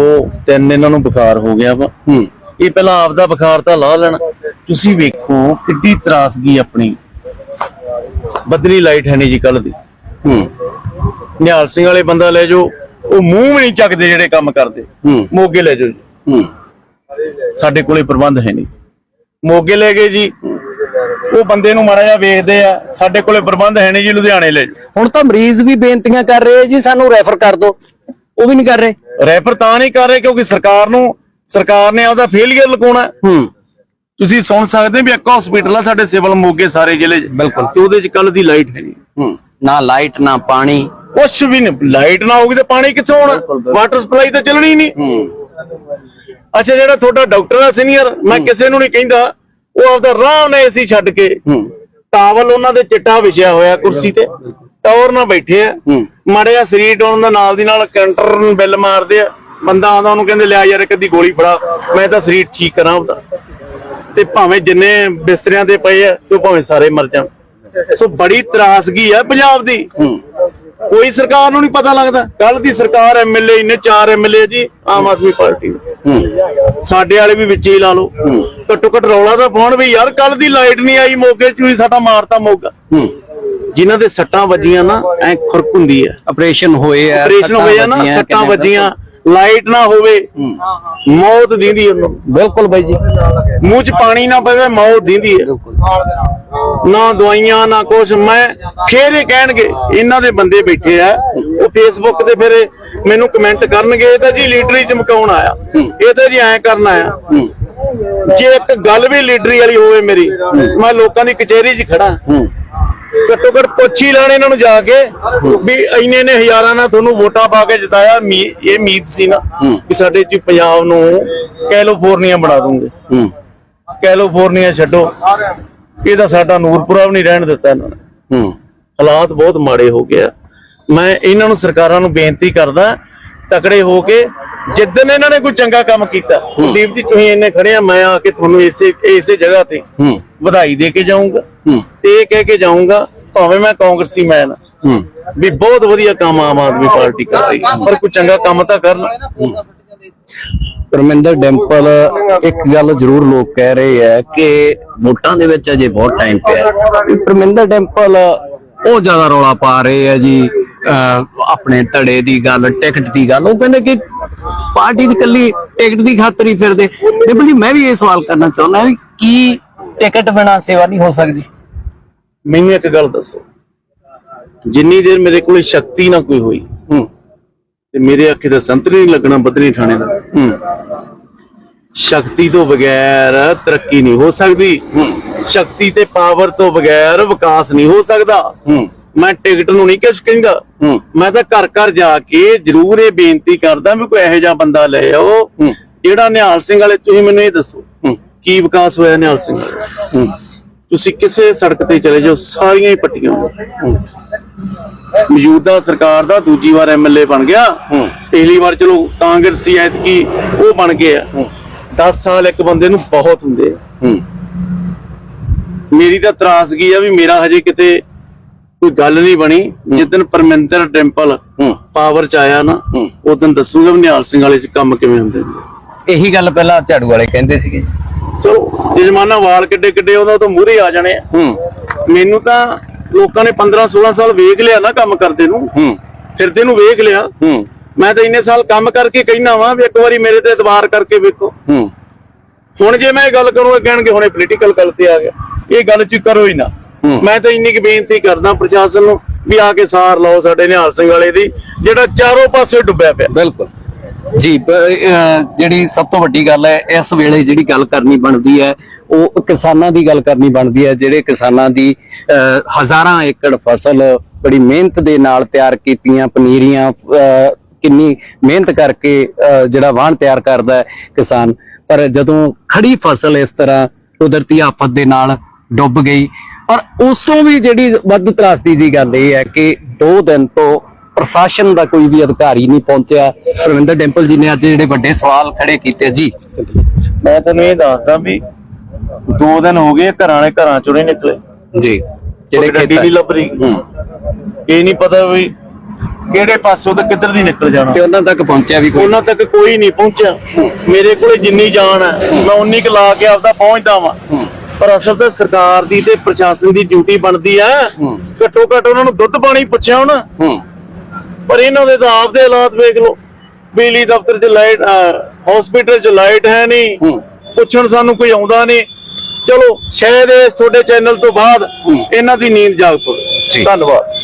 Speaker 2: ਤਿੰਨ ਇਹਨਾਂ ਨੂੰ ਬੁਖਾਰ ਹੋ ਗਿਆ ਵਾ।
Speaker 1: ਹੂੰ।
Speaker 2: ਇਹ ਪਹਿਲਾਂ ਆਪਦਾ ਬੁਖਾਰ ਤਾਂ ਲਾ ਲੈਣ। ਤੁਸੀਂ ਵੇਖੋ ਕਿੱਡੀ ਤਰਾਸਗੀ ਆਪਣੀ। ਬਦਲੀ ਲਾਈਟ ਹੈ ਨਹੀਂ ਜੀ ਕੱਲ ਦੀ।
Speaker 1: ਹੂੰ।
Speaker 2: ਨਿਹਾਲ ਸਿੰਘ ਵਾਲੇ ਬੰਦਾ ਲੈ ਜਾਓ। ਉਹ ਮੂੰਹ ਵੀ ਨਹੀਂ ਚੱਕਦੇ ਜਿਹੜੇ ਕੰਮ ਕਰਦੇ। ਮੋਗੇ ਲੈ ਜਾਓ ਜੀ। ਸਾਡੇ ਕੋਲੇ ਪ੍ਰਬੰਧ ਹੈ ਨਹੀਂ। ਮੋਗੇ ਲੈ ਗਏ ਜੀ। ਉਹ ਬੰਦੇ ਨੂੰ ਮਾੜਾ ਜਿਹਾ ਵੇਖਦੇ ਆ। ਸਾਡੇ ਕੋਲੇ ਪ੍ਰਬੰਧ ਹੈ ਨਹੀਂ ਜੀ ਲੁਧਿਆਣੇ ਲੈ ਜਾਓ।
Speaker 1: ਹੁਣ ਤਾਂ ਮਰੀਜ਼ ਵੀ ਬੇਨਤੀਆਂ ਕਰ ਰਹੇ ਜੀ ਸਾਨੂੰ ਰੈਫਰ ਕਰ ਦਿਓ। ਉਹ ਵੀ ਨਹੀਂ ਕਰ ਰਹੇ।
Speaker 2: ਰੈਫਰ ਤਾਂ ਨਹੀਂ ਕਰ ਰਹੇ ਕਿਉਂਕਿ ਸਰਕਾਰ ਨੂੰ ਸਰਕਾਰ ਨੇ ਉਹਦਾ ਫੇਲਿਅਰ ਲਗਾਉਣਾ ਹੈ। ਤੁਸੀਂ ਸੁਣ ਸਕਦੇ ਵੀ ਇੱਕ ਹਸਪੀਟਲ ਆ ਸਾਡੇ ਸਿਵਲ ਮੋਗੇ ਸਾਰੇ ਜ਼ਿਲ੍ਹੇ 'ਚ।
Speaker 1: ਬਿਲਕੁਲ।
Speaker 2: ਤੇ ਉਹਦੇ 'ਚ ਕੱਲ ਦੀ ਲਾਈਟ ਹੈ ਨਹੀਂ।
Speaker 1: ਹੂੰ। ਨਾ ਲਾਈਟ ਨਾ ਪਾਣੀ।
Speaker 2: ਕੁਛ ਵੀ ਨਹੀਂ ਲਾਈਟ ਨਾ ਹੋਊਗੀ ਤੇ ਪਾਣੀ ਕਿੱਥੋਂ ਆਉਣਾ। ਵਾਟਰ ਸਪਲਾਈ ਤਾਂ ਚੱਲਣੀ ਨਹੀਂ ਅੱਛਾ ਜਿਹੜਾ ਤੁਹਾਡਾ ਡਾਕਟਰ ਆ ਸੀਨੀਅਰ ਮੈਂ ਕਿਸੇ ਨੂੰ ਨਹੀਂ ਕਹਿੰਦਾ ਉਹ ਆਪਦਾ ਆਰਾਮ ਨਾਲ ਏਸੀ ਛੱਡ ਕੇ ਟਾਵਲ ਉਹਨਾਂ ਦੇ ਚਿੱਟਾ ਵਿਛਿਆ ਹੋਇਆ ਕੁਰਸੀ ਤੇ ਟੌਰ ਨਾਲ ਬੈਠੇ ਆ।
Speaker 1: ਹੂੰ।
Speaker 2: ਮਾੜੇ ਜਿਹਾ ਸਰੀਰ ਡਾਉਣ ਦਾ ਨਾਲ ਦੀ ਨਾਲ ਕਾਊਂਟਰ ਨੂੰ ਬਿੱਲ ਮਾਰਦੇ ਆ। ਬੰਦਾ ਆਉਂਦਾ ਉਹਨੂੰ ਕਹਿੰਦੇ ਲਿਆ ਯਾਰ ਇੱਕ ਅੱਧੀ ਗੋਲੀ ਫੜਾ। ਮੈਂ ਤਾਂ ਸਰੀਰ ਠੀਕ ਕਰਾਂ ਉਹਦਾ ਤੇ ਭਾਵੇਂ ਜਿੰਨੇ ਬਿਸਤਰਿਆਂ ਤੇ ਪਏ ਆ ਤੇ ਭਾਵੇਂ ਸਾਰੇ ਮਰ ਜਾਣ। ਸੋ ਬੜੀ ਤਰਾਸਗੀ ਆ ਪੰਜਾਬ ਦੀ। ਕੋਈ ਸਰਕਾਰ ਨੂੰ ਨਹੀਂ ਪਤਾ ਲੱਗਦਾ। ਕੱਲ ਦੀ ਸਰਕਾਰ ਐਮਐਲਏ ਇੰਨੇ ਚਾਰ ਐਮਐਲਏ ਜੀ ਆਮ ਆਦਮੀ ਪਾਰਟੀ।
Speaker 1: ਹੂੰ।
Speaker 2: ਸਾਡੇ ਵਾਲੇ ਵੀ ਵਿੱਚ ਹੀ ਲਾ ਲਓ। ਘੱਟੋ ਘੱਟ ਰੌਲਾ ਤਾਂ ਪਾਉਣ ਵੀ ਯਾਰ ਕੱਲ ਦੀ ਲਾਈਟ ਨਹੀਂ ਆਈ ਮੋਗੇ ਚ ਵੀ ਸਾਡਾ ਮਾਰਤਾ ਮੋਗਾ
Speaker 1: ਹੂੰ।
Speaker 2: ਜਿਨ੍ਹਾਂ ਦੇ ਸੱਟਾਂ ਵੱਜੀਆਂ ਨਾ ਐ ਖੁਰਕ ਹੁੰਦੀ ਆ।
Speaker 1: ਆਪਰੇਸ਼ਨ ਹੋਏ ਆ
Speaker 2: ਆਪਰੇਸ਼ਨ
Speaker 1: ਸੱਟਾਂ
Speaker 2: ਹੋਇਆ ਨਾ ਸੱਟਾਂ ਵੱਜੀਆਂ ਲਾਈਟ ਨਾ ਹੋਵੇ
Speaker 1: ਹੂੰ।
Speaker 2: ਮੌਤ ਦਿੰਦੀ ਉਹਨੂੰ।
Speaker 1: ਬਿਲਕੁਲ ਬਾਈ ਜੀ।
Speaker 2: ਮੂੰਹ 'ਚ ਪਾਣੀ ਨਾ ਪਵੇ ਮੌਤ ਦਿੰਦੀ ਹੈ
Speaker 1: ਬਿਲਕੁਲ।
Speaker 2: ਨਾ ਦਵਾਈਆਂ, ਨਾ ਕੁਛ। ਮੈਂ ਫੇਰ ਇਹ ਕਹਿਣਗੇ, ਇਹਨਾਂ ਦੇ ਬੰਦੇ ਬੈਠੇ ਆ, ਉਹ ਫੇਸਬੁੱਕ ਤੇ ਫਿਰ ਮੈਨੂੰ ਕਮੈਂਟ ਕਰਨਗੇ, ਇਹ ਤਾਂ ਜੀ ਲੀਡਰੀ ਚਮਕਾਉਣ ਆਇਆ। ਇਹ ਤਾਂ ਜੀ ਐਂ ਕਰਨ ਆਇਆ। ਜੇ ਇੱਕ ਗੱਲ ਵੀ ਲੀਡਰੀ ਵਾਲੀ ਹੋਵੇ ਮੇਰੀ, ਮੈਂ ਲੋਕਾਂ ਦੀ ਕਚਹਿਰੀ 'ਚ ਖੜਾ ਘੱਟੋ ਘੱਟ ਪੁੱਛੀ ਲੈਣ ਇਹਨਾਂ ਨੂੰ ਜਾ ਕੇ ਵੀ ਇੰਨੇ ਨੇ ਹਜ਼ਾਰਾਂ ਨਾਲ ਤੁਹਾਨੂੰ ਵੋਟਾਂ ਪਾ ਕੇ ਜਿਤਾਇਆ ਇਹ ਉਮੀਦ ਸੀ ਨਾ ਕਿ ਸਾਡੇ ਚ ਪੰਜਾਬ ਨੂੰ ਕੈਲੀਫੋਰਨੀਆ ਬਣਾ ਦੂੰਗੇ। ਕੈਲੀਫੋਰਨੀਆ ਛੱਡੋ। ਇਹ ਤਾਂ ਸਾਡਾ ਨੂਰਪੁਰਾ ਵੀ ਨਹੀਂ ਰਹਿਣ ਦਿੱਤਾ ਇਹਨਾਂ ਨੇ।
Speaker 1: ਹੂੰ।
Speaker 2: ਹਾਲਾਤ ਬਹੁਤ ਮਾੜੇ ਹੋ ਗਏ ਆ। ਮੈਂ ਇਹਨਾਂ ਨੂੰ ਸਰਕਾਰਾਂ ਨੂੰ ਬੇਨਤੀ ਕਰਦਾ ਤਕੜੇ ਹੋ ਕੇ ਜਿੱਦਨ ਇਹਨਾਂ ਨੇ ਕੋਈ ਚੰਗਾ ਕੰਮ ਕੀਤਾ ਦੀਪ ਜੀ ਤੁਸੀਂ ਇੰਨੇ ਖੜੇ ਆ ਮੈਂ ਆ ਕੇ ਤੁਹਾਨੂੰ ਇਸੇ ਇਸੇ ਜਗ੍ਹਾ ਤੇ
Speaker 1: ਹੂੰ।
Speaker 2: ਵਧਾਈ ਦੇ ਕੇ ਜਾਊਂਗਾ
Speaker 1: ਹੂੰ।
Speaker 2: ਤੇ ਇਹ ਕਹਿ ਕੇ ਜਾਊਂਗਾ ਭਾਵੇਂ ਮੈਂ ਕਾਂਗਰਸੀ ਮੈਨ
Speaker 1: ਹੂੰ।
Speaker 2: ਵੀ ਬਹੁਤ ਵਧੀਆ ਕੰਮ ਆਮ ਆਦਮੀ ਪਾਰਟੀ ਕਰ ਰਹੀ ਪਰ ਕੋਈ ਚੰਗਾ ਕੰਮ ਤਾਂ ਕਰਨ।
Speaker 1: ਪਰਮਿੰਦਰ ਡੈਂਪਲ, ਇੱਕ ਗੱਲ ਜ਼ਰੂਰ ਲੋਕ ਕਹਿ ਰਹੇ ਆ ਕਿ ਵੋਟਾਂ ਦੇ ਵਿੱਚ ਅਜੇ ਬਹੁਤ ਟਾਈਮ ਪਿਆ ਪਰਮਿੰਦਰ ਡੈਂਪਲ, ਉਹ ਜ਼ਿਆਦਾ ਰੌਲਾ ਪਾ ਰਹੇ ਆ ਜੀ ਆਪਣੇ ਧੜੇ ਦੀ ਗੱਲ, ਟਿਕਟ ਦੀ ਗੱਲ। ਉਹ ਕਹਿੰਦੇ ਕਿ ਪਾਰਟੀ 'ਚ ਕੱਲੀ ਟਿਕਟ ਦੀ ਖਾਤਰ ਹੀ ਫਿਰਦੇ। ਡੈਂਪਲ ਜੀ, ਮੈਂ ਵੀ ਇਹ ਸਵਾਲ ਕਰਨਾ ਚਾਹੁੰਦਾ ਵੀ ਕੀ ਟਿਕਟ ਬਿਨਾ ਸੇਵਾ ਨਹੀਂ ਹੋ ਸਕਦੀ?
Speaker 2: ਮੈਨੂੰ ਇੱਕ ਗੱਲ ਦੱਸੋ। ਜਿੰਨੀ ਦੇਰ ਮੇਰੇ ਕੋਲ ਸ਼ਕਤੀ ਨਾ ਕੋਈ ਹੋਈ ਤੇ ਮੇਰੇ ਅੱਖੇ ਦਾ ਸੰਤਰੀ ਨਹੀਂ ਲੱਗਣਾ ਬਦਨੀ ਥਾਣੇ ਦਾ। ਸ਼ਕਤੀ ਤੋਂ ਬਗੈਰ ਤਰੱਕੀ ਨਹੀਂ ਹੋ ਸਕਦੀ। ਸ਼ਕਤੀ ਤੇ ਪਾਵਰ ਤੋਂ ਬਗੈਰ ਵਿਕਾਸ ਨਹੀਂ ਹੋ ਸਕਦਾ। ਮੈਂ ਟਿਕਟ ਨੂੰ ਨਹੀਂ ਕੁਛ ਕਹਿੰਦਾ। ਮੈਂ ਤਾਂ ਘਰ ਘਰ ਜਾ ਕੇ ਜ਼ਰੂਰ ਇਹ ਬੇਨਤੀ ਕਰਦਾ ਵੀ ਕੋਈ ਇਹੋ ਜਿਹਾ ਬੰਦਾ ਲੈ ਆਓ। ਜਿਹੜਾ ਨਿਹਾਲ ਸਿੰਘ ਵਾਲੇ ਤੁਸੀਂ ਮੈਨੂੰ ਇਹ ਦੱਸੋ ਕੀ ਵਿਕਾਸ ਹੋਇਆ ਨਿਹਾਲ ਸਿੰਘ ਵਾਲੇ? ਤੁਸੀਂ ਕਿਸੇ ਸੜਕ ਤੇ ਚਲੇ ਜਾਓ ਸਾਰੀਆਂ ਹੀ ਪੱਟੀਆਂ ਮੌਜੂਦਾ ਸਰਕਾਰ ਦਾ ਦੂਜੀ ਵਾਰ ਐਮਐਲਏ ਬਣ ਗਿਆ। ਪਹਿਲੀ ਵਾਰ ਚਲੋ ਕਾਂਗਰਸੀ ਐਤਕੀ ਉਹ ਬਣ ਗਏ ਆ। 10 ਸਾਲ ਇੱਕ ਬੰਦੇ ਨੂੰ ਬਹੁਤ ਹੁੰਦੇ ਆ। ਮੇਰੀ ਤਾਂ ਤਰਾਸਗੀ ਆ ਵੀ ਮੇਰਾ ਹਜੇ ਕਿਤੇ ਕੋਈ ਗੱਲ ਨਹੀਂ ਬਣੀ। ਜਿੱਦਨ ਪਰਮਿੰਦਰ ਟੈਂਪਲ ਪਾਵਰ ਚ ਆਇਆ ਨਾ। ਉਦੋਂ ਦੱਸੂਗਾ ਵੀ ਨਿਹਾਲ ਸਿੰਘ ਵਾਲੇ ਚ ਕੰਮ ਕਿਵੇਂ ਹੁੰਦੇ ਨੇ।
Speaker 1: ਇਹੀ ਗੱਲ ਪਹਿਲਾਂ ਝਾੜੂ ਵਾਲੇ ਕਹਿੰਦੇ ਸੀਗੇ।
Speaker 2: ਜੇ ਜ਼ਮਾਨਾ ਵਾਲ ਕਿੱਡੇ ਕਿੱਡੇ ਉਹਦਾ ਤਾਂ ਮੂਹਰੇ ਆ ਜਾਣੇ ਮੈਨੂੰ ਤਾਂ ਲੋਕਾਂ ਨੇ 15 16 ਸਾਲ ਵੇਖ ਲਿਆ ਨਾ ਕੰਮ ਕਰਦੇ ਨੂੰ। ਫਿਰਦੇ ਨੂੰ ਵੇਖ ਲਿਆ। ਮੈਂ ਤਾਂ ਇੰਨੇ ਸਾਲ ਕੰਮ ਕਰਕੇ ਕਹਿਣਾ ਵਾਂ ਵੀ ਇੱਕ ਵਾਰੀ ਮੇਰੇ ਤੇ ਇਤਬਾਰ ਕਰਕੇ ਵੇਖੋ। ਹੁਣ ਜੇ ਮੈਂ ਇਹ ਗੱਲ ਕਰੂੰ ਇਹ ਕਹਿਣਗੇ ਹੁਣੇ ਪੋਲੀਟੀਕਲ ਗੱਲ ਤੇ ਆ ਗਿਆ। ਇਹ ਗੱਲ ਚ ਕਰੋ ਹੀ ਨਾ। ਮੈਂ ਤਾਂ ਇੰਨੀ ਕੁ ਬੇਨਤੀ ਕਰਦਾ ਪ੍ਰਸ਼ਾਸਨ ਨੂੰ ਵੀ ਆ ਕੇ ਸਾਰ ਲਓ ਸਾਡੇ ਨਿਹਾਲ ਸਿੰਘ ਵਾਲੇ ਦੀ ਜਿਹੜਾ ਚਾਰੋਂ ਪਾਸੇ ਡੁੱਬਿਆ ਪਿਆ।
Speaker 1: ਬਿਲਕੁਲ। ਜੀ ਜਿਹੜੀ ਸਭ ਤੋਂ ਵੱਡੀ ਗੱਲ ਹੈ ਇਸ ਵੇਲੇ ਜਿਹੜੀ ਗੱਲ ਕਰਨੀ ਬਣਦੀ ਹੈ ਉਹ ਕਿਸਾਨਾਂ ਦੀ ਗੱਲ ਕਰਨੀ ਬਣਦੀ ਹੈ ਜਿਹੜੇ ਕਿਸਾਨਾਂ ਦੀ ਹਜ਼ਾਰਾਂ ਏਕੜ ਫਸਲ ਬੜੀ ਮਿਹਨਤ ਦੇ ਨਾਲ ਤਿਆਰ ਕੀਤੀਆਂ ਪਨੀਰੀਆਂ ਅਹ, ਕਿੰਨੀ ਮਿਹਨਤ ਕਰਕੇ ਅਹ, ਜਿਹੜਾ ਵਾਹਣ ਤਿਆਰ ਕਰਦਾ ਕਿਸਾਨ। ਪਰ ਜਦੋਂ ਖੜੀ ਫਸਲ ਇਸ ਤਰ੍ਹਾਂ ਕੁਦਰਤੀ ਆਫਤ ਦੇ ਨਾਲ ਡੁੱਬ ਗਈ ਪਰ ਉਸ ਤੋਂ ਵੀ ਜਿਹੜੀ ਵੱਧ ਤਰਾਸਦੀ ਦੀ ਗੱਲ ਇਹ ਹੈ ਕਿ 2 ਦਿਨ ਤੋਂ ਪ੍ਰਸ਼ਾਸਨ ਦਾ ਕੋਈ ਵੀ ਅਧਿਕਾਰੀ ਨਹੀਂ ਪਹੁੰਚਿਆ। ਪ੍ਰਵਿੰਦਰ ਡਿੰਪਲ ਜੀ ਨੇ ਅੱਜ ਜਿਹੜੇ ਵੱਡੇ ਸਵਾਲ ਖੜੇ ਕੀਤੇ ਜੀ।
Speaker 2: ਮੈਂ ਤੁਹਾਨੂੰ ਇਹ ਦੱਸਦਾ ਵੀ ਦੋ ਦਿਨ ਹੋ ਗਏ ਘਰਾਂ ਵਾਲੇ ਘਰਾਂ ਚੋਂ ਨਹੀਂ ਨਿਕਲੇ।
Speaker 1: ਜੀ।
Speaker 2: ਜਿਹੜੇ ਗੱਡੀ ਨਹੀਂ ਲੱਭ ਰਹੀ। ਇਹ ਨਹੀਂ ਪਤਾ ਵੀ ਕਿਹੜੇ ਪਾਸੋਂ ਤੇ ਕਿੱਧਰ ਦੀ ਨਿਕਲ ਜਾਣਾ।
Speaker 1: ਤੇ ਉਹਨਾਂ ਤੱਕ ਪਹੁੰਚਿਆ ਵੀ ਕੋਈ?
Speaker 2: ਉਹਨਾਂ ਤੱਕ ਕੋਈ ਨਹੀਂ ਪਹੁੰਚਿਆ। ਮੇਰੇ ਕੋਲੇ ਜਿੰਨੀ ਜਾਨ ਹੈ ਮੈਂ ਉਨੀ ਕੁ ਲਾ ਕੇ ਆਪਦਾ ਪਹੁੰਚਦਾ ਵਾਂ। ਪਰ ਅਸਲ ਤੇ ਸਰਕਾਰ ਦੀ ਤੇ ਪ੍ਰਸ਼ਾਸਨ ਦੀ ਡਿਊਟੀ ਬਣਦੀ ਆ। ਘੱਟੋ ਘੱਟ ਉਹਨਾਂ ਨੂੰ ਦੁੱਧ ਪਾਣੀ ਪੁੱਛਿਆ ਹੁਣ। ਪਰ ਇਹਨਾਂ ਦੇ ਤਾਂ ਆਪਦੇ ਹਾਲਾਤ ਵੇਖ ਲਓ ਬਿਜਲੀ ਦਫ਼ਤਰ 'ਚ ਲਾਈਟ ਹਸਪੀਟਲ 'ਚ ਲਾਈਟ ਹੈ ਨਹੀਂ। ਪੁੱਛਣ ਸਾਨੂੰ ਕੋਈ ਆਉਂਦਾ ਨਹੀਂ ਚਲੋ ਸ਼ਾਇਦ ਇਸ ਤੁਹਾਡੇ ਚੈਨਲ ਤੋਂ ਬਾਅਦ ਇਹਨਾਂ ਦੀ ਨੀਂਦ ਜਾਗ। ਪਵੇ ਧੰਨਵਾਦ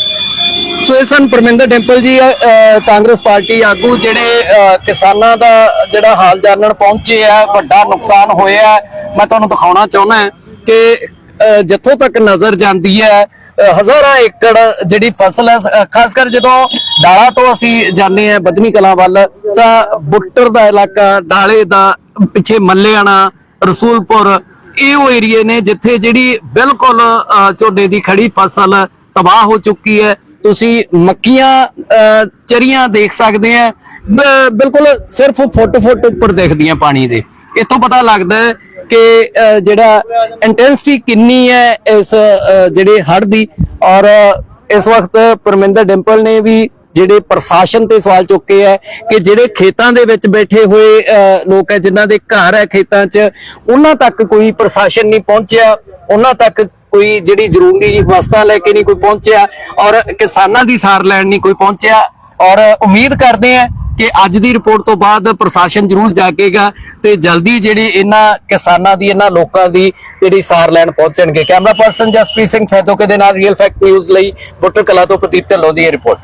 Speaker 1: ਸੋ ਇਹ ਸਨ ਪਰਮਿੰਦਰ ਡਿੰਪਲ ਜੀ ਅਹ, ਕਾਂਗਰਸ ਪਾਰਟੀ ਆਗੂ ਜਿਹੜੇ ਕਿਸਾਨਾਂ ਦਾ ਜਿਹੜਾ ਹਾਲ ਜਾਣਨ ਪਹੁੰਚੇ ਆ ਵੱਡਾ ਨੁਕਸਾਨ ਹੋਇਆ। ਮੈਂ ਤੁਹਾਨੂੰ ਦਿਖਾਉਣਾ ਚਾਹੁੰਦਾ ਕਿ ਜਿੱਥੋਂ ਤੱਕ ਨਜ਼ਰ ਜਾਂਦੀ ਹੈ ਹਜ਼ਾਰਾਂ ਏਕੜ ਜਿਹੜੀ ਫਸਲ ਹੈ ਖਾਸ ਕਰ ਜਦੋਂ ਡਾਲਾ ਤੋਂ ਅਸੀਂ ਜਾਂਦੇ ਹਾਂ ਬਦਨੀ ਕਲਾਂ ਵੱਲ ਤਾਂ ਬੁੱਟਰ ਦਾ ਇਲਾਕਾ ਡਾਲੇ ਦਾ ਪਿੱਛੇ ਮੱਲਿਆਣਾ ਰਸੂਲਪੁਰ ਇਹ ਉਹ ਏਰੀਏ ਨੇ ਜਿੱਥੇ ਜਿਹੜੀ ਬਿਲਕੁਲ ਅਹ, ਝੋਨੇ ਦੀ ਖੜੀ ਫਸਲ ਤਬਾਹ ਹੋ ਚੁੱਕੀ ਹੈ। ਤੁਸੀਂ ਮੱਕੀਆਂ ਅਹ, ਚਰੀਆਂ ਦੇਖ ਸਕਦੇ ਆ ਬਿਲਕੁਲ ਸਿਰਫ ਫੁੱਟ ਫੁੱਟ ਉੱਪਰ ਦਿਖਦੀਆਂ ਪਾਣੀ ਦੇ। ਇੱਥੋਂ ਪਤਾ ਲੱਗਦਾ ਹੈ ਕਿ ਜਿਹੜਾ ਇੰਟੈਂਸਿਟੀ ਕਿੰਨੀ ਹੈ ਇਸ ਜਿਹੜੇ ਹੜ੍ਹ ਦੀ ਔਰ ਇਸ ਵਕਤ ਪਰਮਿੰਦਰ ਡਿੰਪਲ ਨੇ ਵੀ ਜਿਹੜੇ ਪ੍ਰਸ਼ਾਸਨ ਤੇ ਸਵਾਲ ਚੁੱਕੇ ਹੈ ਕਿ ਜਿਹੜੇ ਖੇਤਾਂ ਦੇ ਵਿੱਚ ਬੈਠੇ ਹੋਏ ਅਹ, ਲੋਕ ਹੈ ਜਿਨ੍ਹਾਂ ਦੇ ਘਰ ਹੈ ਖੇਤਾਂ 'ਚ ਉਹਨਾਂ ਤੱਕ ਕੋਈ ਪ੍ਰਸ਼ਾਸਨ ਨਹੀਂ ਪਹੁੰਚਿਆ ਉਹਨਾਂ ਤੱਕ ਕੋਈ ਜਿਹੜੀ ਜ਼ਰੂਰੀ ਵਸਤਾਂ ਲੈ ਕੇ ਨਹੀਂ ਕੋਈ ਪਹੁੰਚਿਆ ਔਰ ਕਿਸਾਨਾਂ ਦੀ ਸਾਰ ਲੈਣ ਨਹੀਂ ਕੋਈ ਪਹੁੰਚਿਆ ਔਰ ਉਮੀਦ ਕਰਦੇ ਆ ਕਿ ਅੱਜ ਦੀ ਰਿਪੋਰਟ ਤੋਂ ਬਾਅਦ ਪ੍ਰਸ਼ਾਸਨ ਜ਼ਰੂਰ ਜਾਗੇਗਾ ਤੇ ਜਲਦੀ ਜਿਹੜੀ ਇਹਨਾਂ ਕਿਸਾਨਾਂ ਦੀ, ਇਹਨਾਂ ਲੋਕਾਂ ਦੀ ਜਿਹੜੀ ਸਾਰ ਲੈਣ ਪਹੁੰਚਣਗੇ। ਕੈਮਰਾ ਪਰਸਨ ਜਸਪ੍ਰੀਤ ਸਿੰਘ ਸੈਦੋਕੇ ਦੇ ਨਾਲ ਰੀਅਲ ਫੈਕਟ ਨਿਊਜ਼ ਲਈ ਬੁੱਟਰ ਕਲਾ ਤੋਂ ਪ੍ਰਦੀਪ ਢਿੱਲੋਂ ਦੀ ਰਿਪੋਰਟ।